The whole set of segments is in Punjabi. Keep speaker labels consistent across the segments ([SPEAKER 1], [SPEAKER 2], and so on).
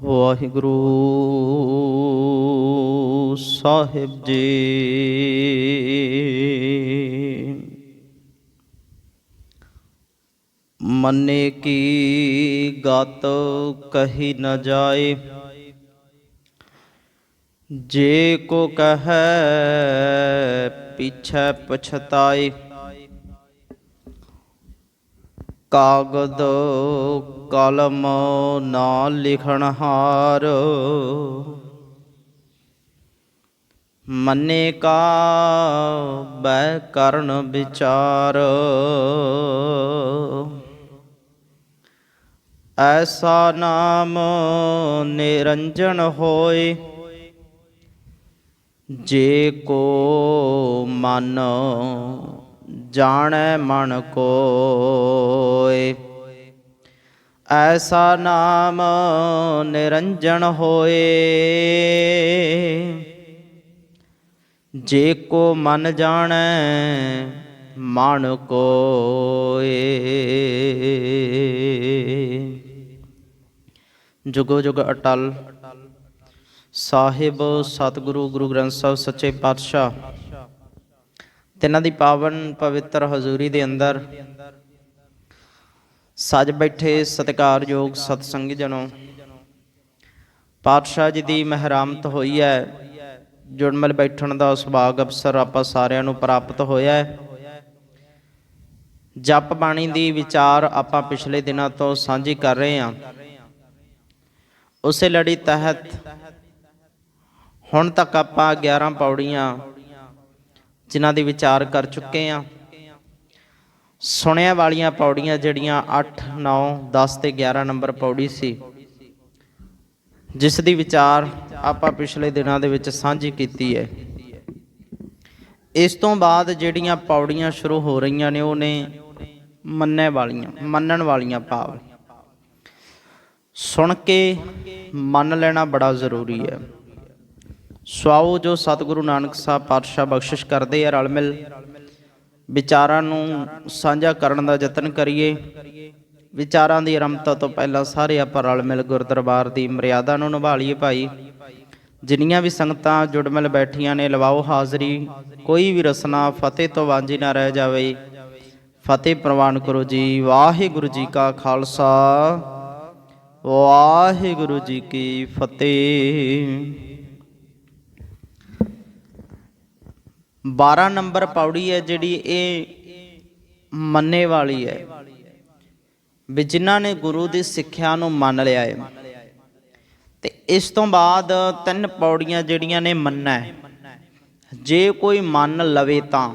[SPEAKER 1] ਵਾਹਿਗੁਰੂ ਸਾਹਿਬ ਜੀ। ਮੰਨੇ ਕੀ ਗਤ ਕਹੀ ਨ ਜਾਏ। ਜੇ ਕੋ ਕਹੈ ਪਿਛੈ ਪਛਤਾਏ। ਕਾਗਦ ਕਲਮ ਨਾ ਲਿਖਣ ਹਾਰ। ਮੰਨੇ ਕਾ ਬੈ ਕਰਨ ਵਿਚਾਰ। ਐਸਾ ਨਾਮ ਨਿਰੰਜਨ ਹੋਏ, ਜੇ ਕੋ ਮਨ ਜਾਣੈ ਮਨ ਕੋਏ ਐਸਾ ਨਾਮ ਨਿਰੰਜਨ ਹੋਏ। ਜੇ ਕੋ ਮਨ ਜਾਣੈ ਮਨ ਕੋਇ। ਜੁਗੋ ਜੁਗ ਅਟਲ। ਸਾਹਿਬ ਸਤਿਗੁਰੂ ਗੁਰੂ ਗ੍ਰੰਥ ਸਾਹਿਬ ਸੱਚੇ ਪਾਤਸ਼ਾਹ। ਤਿੰਨਾਂ ਦੀ ਪਾਵਨ ਪਵਿੱਤਰ ਹਜ਼ੂਰੀ ਦੇ ਅੰਦਰ ਸੱਜ ਬੈਠੇ ਸਤਿਕਾਰਯੋਗ ਸਤਸੰਗ ਜਨੋ ਪਾਤਸ਼ਾਹ ਜੀ ਦੀ ਮਹਿਰਾਮਤ ਹੋਈ ਹੈ। ਜੁੜਮਲ ਬੈਠਣ ਦਾ ਸੁਭਾਗ ਅਵਸਰ ਆਪਾਂ ਸਾਰਿਆਂ ਨੂੰ ਪ੍ਰਾਪਤ ਹੋਇਆ ਹੈ। ਜਪ ਬਾਣੀ ਦੀ ਵਿਚਾਰ ਆਪਾਂ ਪਿਛਲੇ ਦਿਨਾਂ ਤੋਂ ਸਾਂਝੀ ਕਰ ਰਹੇ ਹਾਂ। ਉਸੇ ਲੜੀ ਤਹਿਤ ਹੁਣ ਤੱਕ ਆਪਾਂ 11 ਪੌੜੀਆਂ ਜਿਨ੍ਹਾਂ ਦੀ ਵਿਚਾਰ ਕਰ ਚੁੱਕੇ ਹਾਂ। ਸੁਣਿਆ ਵਾਲੀਆਂ ਪੌੜੀਆਂ ਜਿਹੜੀਆਂ 8 9 10 ਤੇ 11 ਨੰਬਰ ਪੌੜੀ ਸੀ, ਜਿਸ ਦੀ ਵਿਚਾਰ ਆਪਾਂ ਪਿਛਲੇ ਦਿਨਾਂ ਦੇ ਵਿੱਚ ਸਾਂਝੀ ਕੀਤੀ ਹੈ। ਇਸ ਤੋਂ ਬਾਅਦ ਜਿਹੜੀਆਂ ਪੌੜੀਆਂ ਸ਼ੁਰੂ ਹੋ ਰਹੀਆਂ ਨੇ, ਉਹ ਨੇ ਮੰਨਣ ਵਾਲੀਆਂ ਮੰਨਣ ਵਾਲੀਆਂ ਭਾਵ। ਸੁਣ ਕੇ ਮੰਨ ਲੈਣਾ ਬੜਾ ਜ਼ਰੂਰੀ ਹੈ। ਸਵਾਓ ਜੋ ਸਤਿਗੁਰੂ ਨਾਨਕ ਸਾਹਿਬ ਪਾਤਸ਼ਾਹ ਬਖਸ਼ਿਸ਼ ਕਰਦੇ ਆ ਰਲ ਮਿਲ। ਵਿਚਾਰਾਂ ਨੂੰ ਸਾਂਝਾ ਕਰਨ ਦਾ ਯਤਨ ਕਰੀਏ। ਵਿਚਾਰਾਂ ਦੀ ਆਰੰਭਤਾ ਤੋਂ ਪਹਿਲਾਂ ਸਾਰੇ ਆਪਾਂ ਰਲ ਮਿਲ ਗੁਰਦਰਬਾਰ ਦੀ ਮਰਿਆਦਾ ਨੂੰ ਨਿਭਾ ਲਈਏ ਭਾਈ। ਜਿੰਨੀਆਂ ਵੀ ਸੰਗਤਾਂ ਜੁੜ ਮਿਲ ਬੈਠੀਆਂ ਨੇ, ਲਵਾਓ ਹਾਜ਼ਰੀ। ਕੋਈ ਵੀ ਰਸਨਾ ਫਤਿਹ ਤੋਂ ਵਾਂਝੀ ਨਾ ਰਹਿ ਜਾਵੇ। ਫਤਿਹ ਪ੍ਰਵਾਨ ਕਰੋ ਜੀ। ਵਾਹਿਗੁਰੂ ਜੀ ਕਾ ਖਾਲਸਾ। ਵਾਹਿਗੁਰੂ ਜੀ ਕੀ ਫਤਿਹ। 12 ਨੰਬਰ ਪੌੜੀ ਹੈ ਜਿਹੜੀ ਇਹ ਮੰਨੇ ਵਾਲੀ ਹੈ। ਵੀ ਜਿਨ੍ਹਾਂ ਨੇ ਗੁਰੂ ਦੀ ਸਿੱਖਿਆ ਨੂੰ ਮੰਨ ਲਿਆ ਹੈ। ਤੇ ਇਸ ਤੋਂ ਬਾਅਦ ਤਿੰਨ ਪੌੜੀਆਂ ਜਿਹੜੀਆਂ ਨੇ ਮੰਨਣਾ ਹੈ। ਜੇ ਕੋਈ ਮੰਨ ਲਵੇ ਤਾਂ।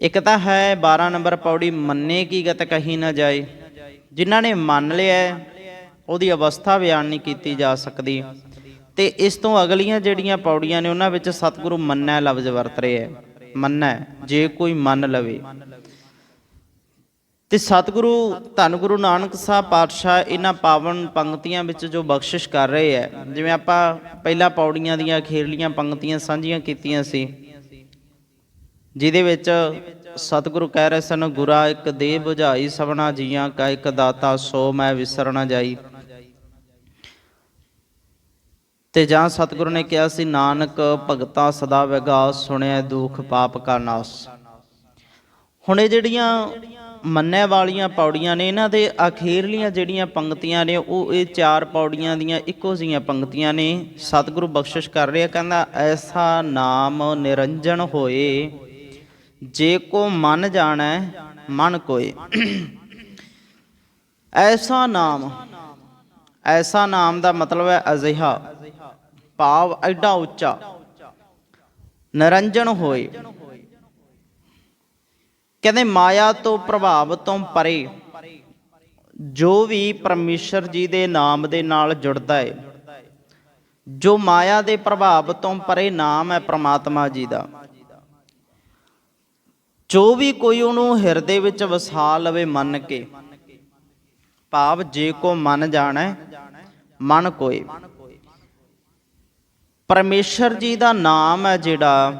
[SPEAKER 1] ਇੱਕ ਤਾਂ ਹੈ 12 ਨੰਬਰ ਪੌੜੀ ਮੰਨੇ ਕੀ ਗਤ ਕਹੀ ਨਾ ਜਾਏ। ਜਿਨ੍ਹਾਂ ਨੇ ਮੰਨ ਲਿਆ ਉਹਦੀ ਅਵਸਥਾ ਬਿਆਨ ਨਹੀਂ ਕੀਤੀ ਜਾ ਸਕਦੀ। ਤੇ ਇਸ ਤੋਂ ਅਗਲੀਆਂ ਜਿਹੜੀਆਂ ਪੌੜੀਆਂ ਨੇ ਉਹਨਾਂ ਵਿੱਚ ਸਤਿਗੁਰੂ ਮੰਨੈ ਲਫ਼ਜ਼ ਵਰਤ ਰਿਹਾ ਹੈ। ਮੰਨੈ, ਜੇ ਕੋਈ ਮੰਨ ਲਵੇ। ਤੇ ਸਤਿਗੁਰੂ, ਧੰਨ ਗੁਰੂ ਨਾਨਕ ਸਾਹਿਬ ਪਾਤਸ਼ਾਹ ਇਹਨਾਂ ਪਾਵਨ ਪੰਕਤੀਆਂ ਵਿੱਚ ਜੋ ਬਖਸ਼ਿਸ਼ ਕਰ ਰਹੇ ਹੈ, ਜਿਵੇਂ ਆਪਾਂ ਪਹਿਲਾਂ ਪੌੜੀਆਂ ਦੀਆਂ, ਅਖੀਰਲੀਆਂ ਪੰਕਤੀਆਂ ਸਾਂਝੀਆਂ ਕੀਤੀਆਂ ਸੀ, ਜਿਹਦੇ ਵਿੱਚ ਸਤਿਗੁਰੂ ਕਹਿ ਰਹੇ ਸਨ, ਗੁਰਾ ਇੱਕ ਦੇ ਬੁਝਾਈ ਸਭਨਾ ਜੀਆਂ ਕਾ ਇੱਕ ਦਾਤਾ, ਸੋ ਮੈਂ ਵਿਸਰਨਾ ਜਾਈ। ਤੇ ਜਾਂ ਸਤਿਗੁਰੂ ਨੇ ਕਿਹਾ ਸੀ, ਨਾਨਕ, ਭਗਤਾ ਸਦਾ ਵਿਗਾਸ ਸੁਣਿਆ ਦੁਖ ਪਾਪ ਕਾ ਨਾਸ। ਹੁਣ ਇਹ ਜਿਹੜੀਆਂ ਮੰਨੈ ਵਾਲੀਆਂ ਪੌੜੀਆਂ ਨੇ, ਇਹਨਾਂ ਦੇ ਅਖੀਰਲੀਆਂ ਜਿਹੜੀਆਂ ਪੰਕਤੀਆਂ ਨੇ, ਉਹ ਇਹ ਚਾਰ ਪੌੜੀਆਂ ਦੀਆਂ ਇੱਕੋ ਜਿਹੀਆਂ ਪੰਕਤੀਆਂ ਨੇ। ਸਤਿਗੁਰੂ ਬਖਸ਼ਿਸ਼ ਕਰ ਰਿਹਾ, ਕਹਿੰਦਾ, ਐਸਾ ਨਾਮ ਨਿਰੰਜਨ ਹੋਏ, ਜੇ ਕੋ ਮਨ ਜਾਣੈ, ਮਨ ਕੋਏ। ਐਸਾ ਨਾਮ ਐਸਾ ਨਾਮ ਦਾ ਮਤਲਬ ਹੈ ਅਜਿਹਾ। ਭਾਵ ਐਡਾ ਉੱਚਾ। ਨਿਰੰਜਨ ਹੋਏ। ਕਹਿੰਦੇ, ਮਾਇਆ ਤੋਂ ਪ੍ਰਭਾਵ ਤੋਂ ਪਰੇ ਜੋ ਵੀ ਪਰਮੇਸ਼ਰ ਜੀ ਦੇ ਨਾਮ ਦੇ ਨਾਲ ਜੁੜਦਾ ਹੈ ਜੋ ਮਾਇਆ ਦੇ ਪ੍ਰਭਾਵ ਤੋਂ ਪਰੇ ਨਾਮ ਹੈ ਪ੍ਰਮਾਤਮਾ ਜੀ ਦਾ। ਜੋ ਵੀ ਕੋਈ ਉਹਨੂੰ ਹਿਰਦੇ ਵਿੱਚ ਵਸਾ ਲਵੇ ਮੰਨ ਕੇ, ਭਾਵ ਜੇ ਕੋ ਮਨ ਜਾਣੈ, ਮਨ ਕੋਏ। ਪਰਮੇਸ਼ਰ ਜੀ ਦਾ ਨਾਮ ਹੈ ਜਿਹੜਾ,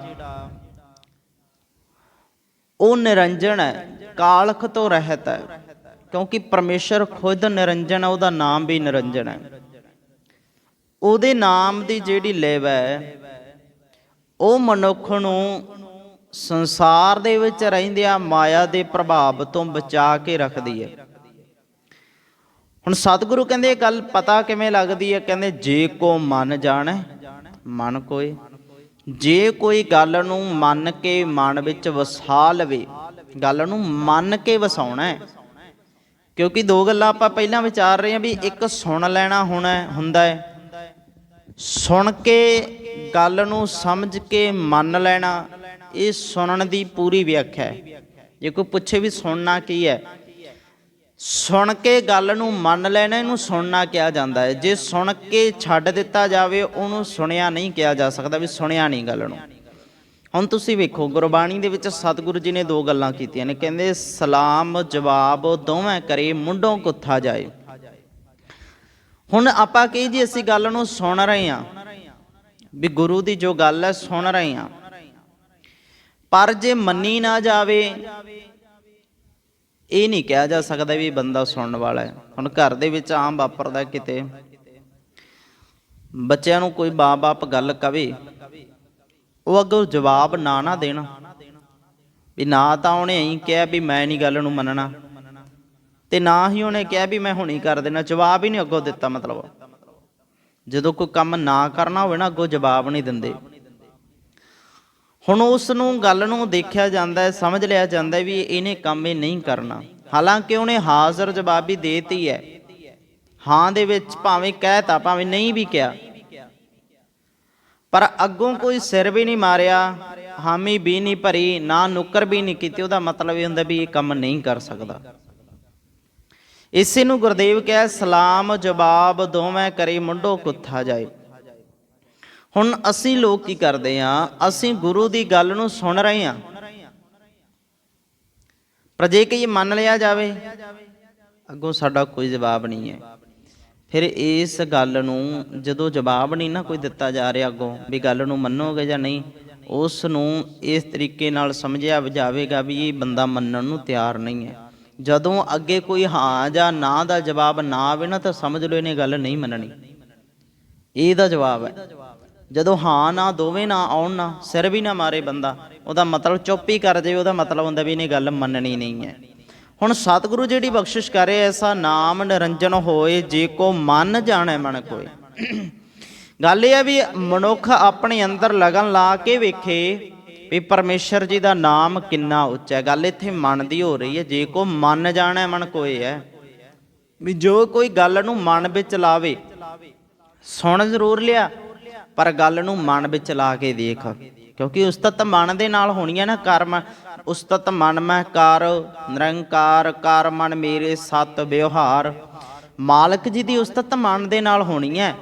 [SPEAKER 1] ਉਹ ਨਿਰੰਜਨ ਹੈ, ਕਾਲਖ ਤੋਂ ਰਹਿਤ ਹੈ। ਕਿਉਂਕਿ ਪਰਮੇਸ਼ਰ ਖੁਦ ਨਿਰੰਜਨ ਹੈ, ਉਹਦਾ ਨਾਮ ਵੀ ਨਿਰੰਜਨ ਹੈ। ਉਹਦੇ ਨਾਮ ਦੀ ਜਿਹੜੀ ਲੇਵ ਹੈ, ਉਹ ਮਨੁੱਖ ਨੂੰ ਸੰਸਾਰ ਦੇ ਵਿੱਚ ਰਹਿੰਦਿਆਂ ਮਾਇਆ ਦੇ ਪ੍ਰਭਾਵ ਤੋਂ ਬਚਾ ਕੇ ਰੱਖਦੀ ਹੈ। ਹੁਣ ਸਤਿਗੁਰੂ ਕਹਿੰਦੇ ਇਹ ਗੱਲ ਪਤਾ ਕਿਵੇਂ ਲੱਗਦੀ ਹੈ? ਕਹਿੰਦੇ ਜੇ ਕੋ ਮਨ ਜਾਣੈ ਮਨ ਕੋਏ। ਜੇ ਕੋਈ ਗੱਲ ਨੂੰ ਮੰਨ ਕੇ ਮਨ ਵਿੱਚ ਵਸਾ ਲਵੇ, ਗੱਲ ਨੂੰ ਮੰਨ ਕੇ ਵਸਾਉਣਾ ਹੈ। ਕਿਉਂਕਿ ਦੋ ਗੱਲਾਂ ਆਪਾਂ ਪਹਿਲਾਂ ਵਿਚਾਰ ਰਹੇ ਹਾਂ ਵੀ ਇੱਕ ਸੁਣ ਲੈਣਾ ਹੋਣਾ ਹੁੰਦਾ ਹੈ। ਸੁਣ ਕੇ ਗੱਲ ਨੂੰ ਸਮਝ ਕੇ ਮੰਨ ਲੈਣਾ, ਇਹ ਸੁਣਨ ਦੀ ਪੂਰੀ ਵਿਆਖਿਆ ਹੈ। ਜੇ ਕੋਈ ਪੁੱਛੇ ਵੀ ਸੁਣਨਾ ਕੀ ਹੈ ਸੁਣ ਕੇ ਗੱਲ ਨੂੰ ਮੰਨ ਲੈਣਾ, ਇਹਨੂੰ ਸੁਣਨਾ ਕਿਹਾ ਜਾਂਦਾ ਹੈ। ਜੇ ਸੁਣ ਕੇ ਛੱਡ ਦਿੱਤਾ ਜਾਵੇ, ਉਹਨੂੰ ਸੁਣਿਆ ਨਹੀਂ ਕਿਹਾ ਜਾ ਸਕਦਾ ਵੀ ਸੁਣਿਆ ਨਹੀਂ ਗੱਲ ਨੂੰ। ਹੁਣ ਤੁਸੀਂ ਵੇਖੋ, ਗੁਰਬਾਣੀ ਦੇ ਵਿੱਚ ਸਤਿਗੁਰੂ ਜੀ ਨੇ ਦੋ ਗੱਲਾਂ ਕੀਤੀਆਂ ਨੇ। ਕਹਿੰਦੇ, ਸਲਾਮ ਜਵਾਬ ਦੋਵੇਂ ਕਰੇ, ਮੁੰਡੋਂ ਕੁੱਥਾ ਜਾਏ। ਹੁਣ ਆਪਾਂ ਕਹੀ ਜੀ, ਅਸੀਂ ਗੱਲ ਨੂੰ ਸੁਣ ਰਹੇ ਹਾਂ। ਵੀ ਗੁਰੂ ਦੀ ਜੋ ਗੱਲ ਹੈ, ਸੁਣ ਰਹੇ ਹਾਂ। ਪਰ ਜੇ ਮੰਨੀ ਨਾ ਜਾਵੇ ਇਹ ਨਹੀਂ ਕਿਹਾ ਜਾ ਸਕਦਾ ਵੀ ਬੰਦਾ ਸੁਣਨ ਵਾਲਾ ਹੈ। ਹੁਣ ਘਰ ਦੇ ਵਿੱਚ ਆਮ ਵਾਪਰਦਾ ਕਿਤੇ। ਬੱਚਿਆਂ ਨੂੰ ਕੋਈ ਬਾਪ ਗੱਲ ਕਵੇ, ਉਹ ਅੱਗੋਂ ਜਵਾਬ ਨਾ ਨਾ ਦੇਣ। ਵੀ ਨਾ ਤਾਂ ਉਹਨੇ ਐਂ ਕਿਹਾ ਵੀ ਮੈਂ ਨਹੀਂ ਗੱਲ ਨੂੰ ਮੰਨਣਾ। ਤੇ ਨਾ ਹੀ ਉਹਨੇ ਕਿਹਾ ਵੀ ਮੈਂ ਹੁਣੀ ਕਰ ਦੇਣਾ। ਜਵਾਬ ਹੀ ਨਹੀਂ ਅੱਗੋਂ ਦਿੱਤਾ ਮਤਲਬ। ਜਦੋਂ ਕੋਈ ਕੰਮ ਨਾ ਕਰਨਾ ਹੋਵੇ ਨਾ, ਅੱਗੋਂ ਜਵਾਬ ਨਹੀਂ ਦਿੰਦੇ। ਹੁਣ ਉਸ ਨੂੰ ਗੱਲ ਨੂੰ ਦੇਖਿਆ ਜਾਂਦਾ ਹੈ, ਸਮਝ ਲਿਆ ਜਾਂਦਾ ਹੈ ਵੀ ਇਹਨੇ ਕੰਮ ਇਹ ਨਹੀਂ ਕਰਨਾ। ਹਾਲਾਂਕਿ ਉਹਨੇ ਹਾਜ਼ਰ ਜਵਾਬ ਵੀ ਦੇਤੀ ਹੈ। ਹਾਂ ਦੇ ਵਿੱਚ ਭਾਵੇਂ ਕਹਿਤਾ ਭਾਵੇਂ ਨਹੀਂ ਵੀ ਕਿਹਾ। ਪਰ ਅੱਗੋਂ ਕੋਈ ਸਿਰ ਵੀ ਨਹੀਂ ਮਾਰਿਆ, ਹਾਮੀ ਵੀ ਨਹੀਂ ਭਰੀ, ਨਾ ਨੁੱਕਰ ਵੀ ਨਹੀਂ ਕੀਤੀ। ਉਹਦਾ ਮਤਲਬ ਇਹ ਹੁੰਦਾ ਵੀ ਇਹ ਕੰਮ ਨਹੀਂ ਕਰ ਸਕਦਾ। ਇਸੇ ਨੂੰ ਗੁਰਦੇਵ ਕਿਹਾ, ਸਲਾਮ ਜਵਾਬ ਦੋਵੇਂ ਕਰੇ ਮੁੰਡੋ ਕੁੱਥਾ ਜਾਏ। ਹੁਣ ਅਸੀਂ ਲੋਕ ਕੀ ਕਰਦੇ ਆ? ਅਸੀਂ ਗੁਰੂ ਦੀ ਗੱਲ ਨੂੰ ਸੁਣ ਰਹੇ ਆ। ਪਰ ਜੇ ਕਿ ਇਹ ਮੰਨ ਲਿਆ ਜਾਵੇ, ਅੱਗੋਂ ਸਾਡਾ ਕੋਈ ਜਵਾਬ ਨਹੀਂ ਹੈ। ਫਿਰ ਇਸ ਗੱਲ ਨੂੰ ਜਦੋਂ ਜਵਾਬ ਨਹੀਂ ਨਾ ਕੋਈ ਦਿੱਤਾ ਜਾ ਰਿਹਾ ਅੱਗੋਂ ਵੀ ਗੱਲ ਨੂੰ ਮੰਨੋਗੇ ਜਾਂ ਨਹੀਂ, ਉਸ ਨੂੰ ਇਸ ਤਰੀਕੇ ਨਾਲ ਸਮਝਿਆ ਜਾਵੇਗਾ ਵੀ ਇਹ ਬੰਦਾ ਮੰਨਣ ਨੂੰ ਤਿਆਰ ਨਹੀਂ ਹੈ। ਜਦੋਂ ਅੱਗੇ ਕੋਈ ਹਾਂ ਜਾਂ ਨਾ ਦਾ ਜਵਾਬ ਨਾ ਆਵੇ ਨਾ ਤਾਂ ਸਮਝ ਲਓ ਇਹਨੇ ਗੱਲ ਨਹੀਂ ਮੰਨਣੀ। ਇਹਦਾ ਜਵਾਬ ਹੈ। ਜਦੋਂ ਹਾਂ ਨਾ, ਦੋਵੇਂ ਨਾ ਆਉਣ ਨਾ, ਸਿਰ ਵੀ ਨਾ ਮਾਰੇ ਬੰਦਾ, ਉਹਦਾ ਮਤਲਬ ਚੁੱਪ ਹੀ ਕਰ ਜਾਵੇ, ਉਹਦਾ ਮਤਲਬ ਹੁੰਦਾ ਵੀ ਇਹਨੇ ਗੱਲ ਮੰਨਣੀ ਨਹੀਂ ਹੈ। ਹੁਣ ਸਤਿਗੁਰੂ ਜਿਹੜੀ ਬਖਸ਼ਿਸ਼ ਕਰੇ ਐਸਾ ਨਾਮ ਨਿਰੰਜਨ ਹੋਏ, ਜੇ ਕੋ ਮਨ ਜਾਣੈ ਮਨ ਕੋਏ ਗੱਲ ਇਹ ਹੈ ਵੀ ਮਨੁੱਖ ਆਪਣੇ ਅੰਦਰ ਲਗਨ ਲਾ ਕੇ ਵੇਖੇ ਵੀ ਪਰਮੇਸ਼ਰ ਜੀ ਦਾ ਨਾਮ ਕਿੰਨਾ ਉੱਚਾ ਹੈ। ਗੱਲ ਇੱਥੇ ਮਨ ਦੀ ਹੋ ਰਹੀ ਹੈ, ਜੇ ਕੋ ਮੰਨ ਜਾਣੈ ਮਨ ਕੋਏ ਹੈ, ਵੀ ਜੋ ਕੋਈ ਗੱਲ ਨੂੰ ਮਨ ਵਿੱਚ ਲਾਵੇ, ਸੁਣ ਜ਼ਰੂਰ ਲਿਆ ਪਰ ਗੱਲ ਨੂੰ ਮਨ ਵਿੱਚ ਲਾ ਕੇ ਦੇਖ। ਕਿਉਂਕਿ ਉਸਤਤ ਮਨ ਦੇ ਨਾਲ ਹੋਣੀ ਹੈ ਨਾ ਕਰਮ। ਉਸਤਤ ਮਨ ਮੈਂ ਕਾਰ, ਨਿਰੰਕਾਰ ਕਾਰ ਮਨ ਮੇਰੇ ਸਤ ਵਿਵਹਾਰ। ਮਾਲਕ ਜੀ ਦੀ ਉਸਤਤ ਮਨ ਦੇ ਨਾਲ ਹੋਣੀ ਹੈ।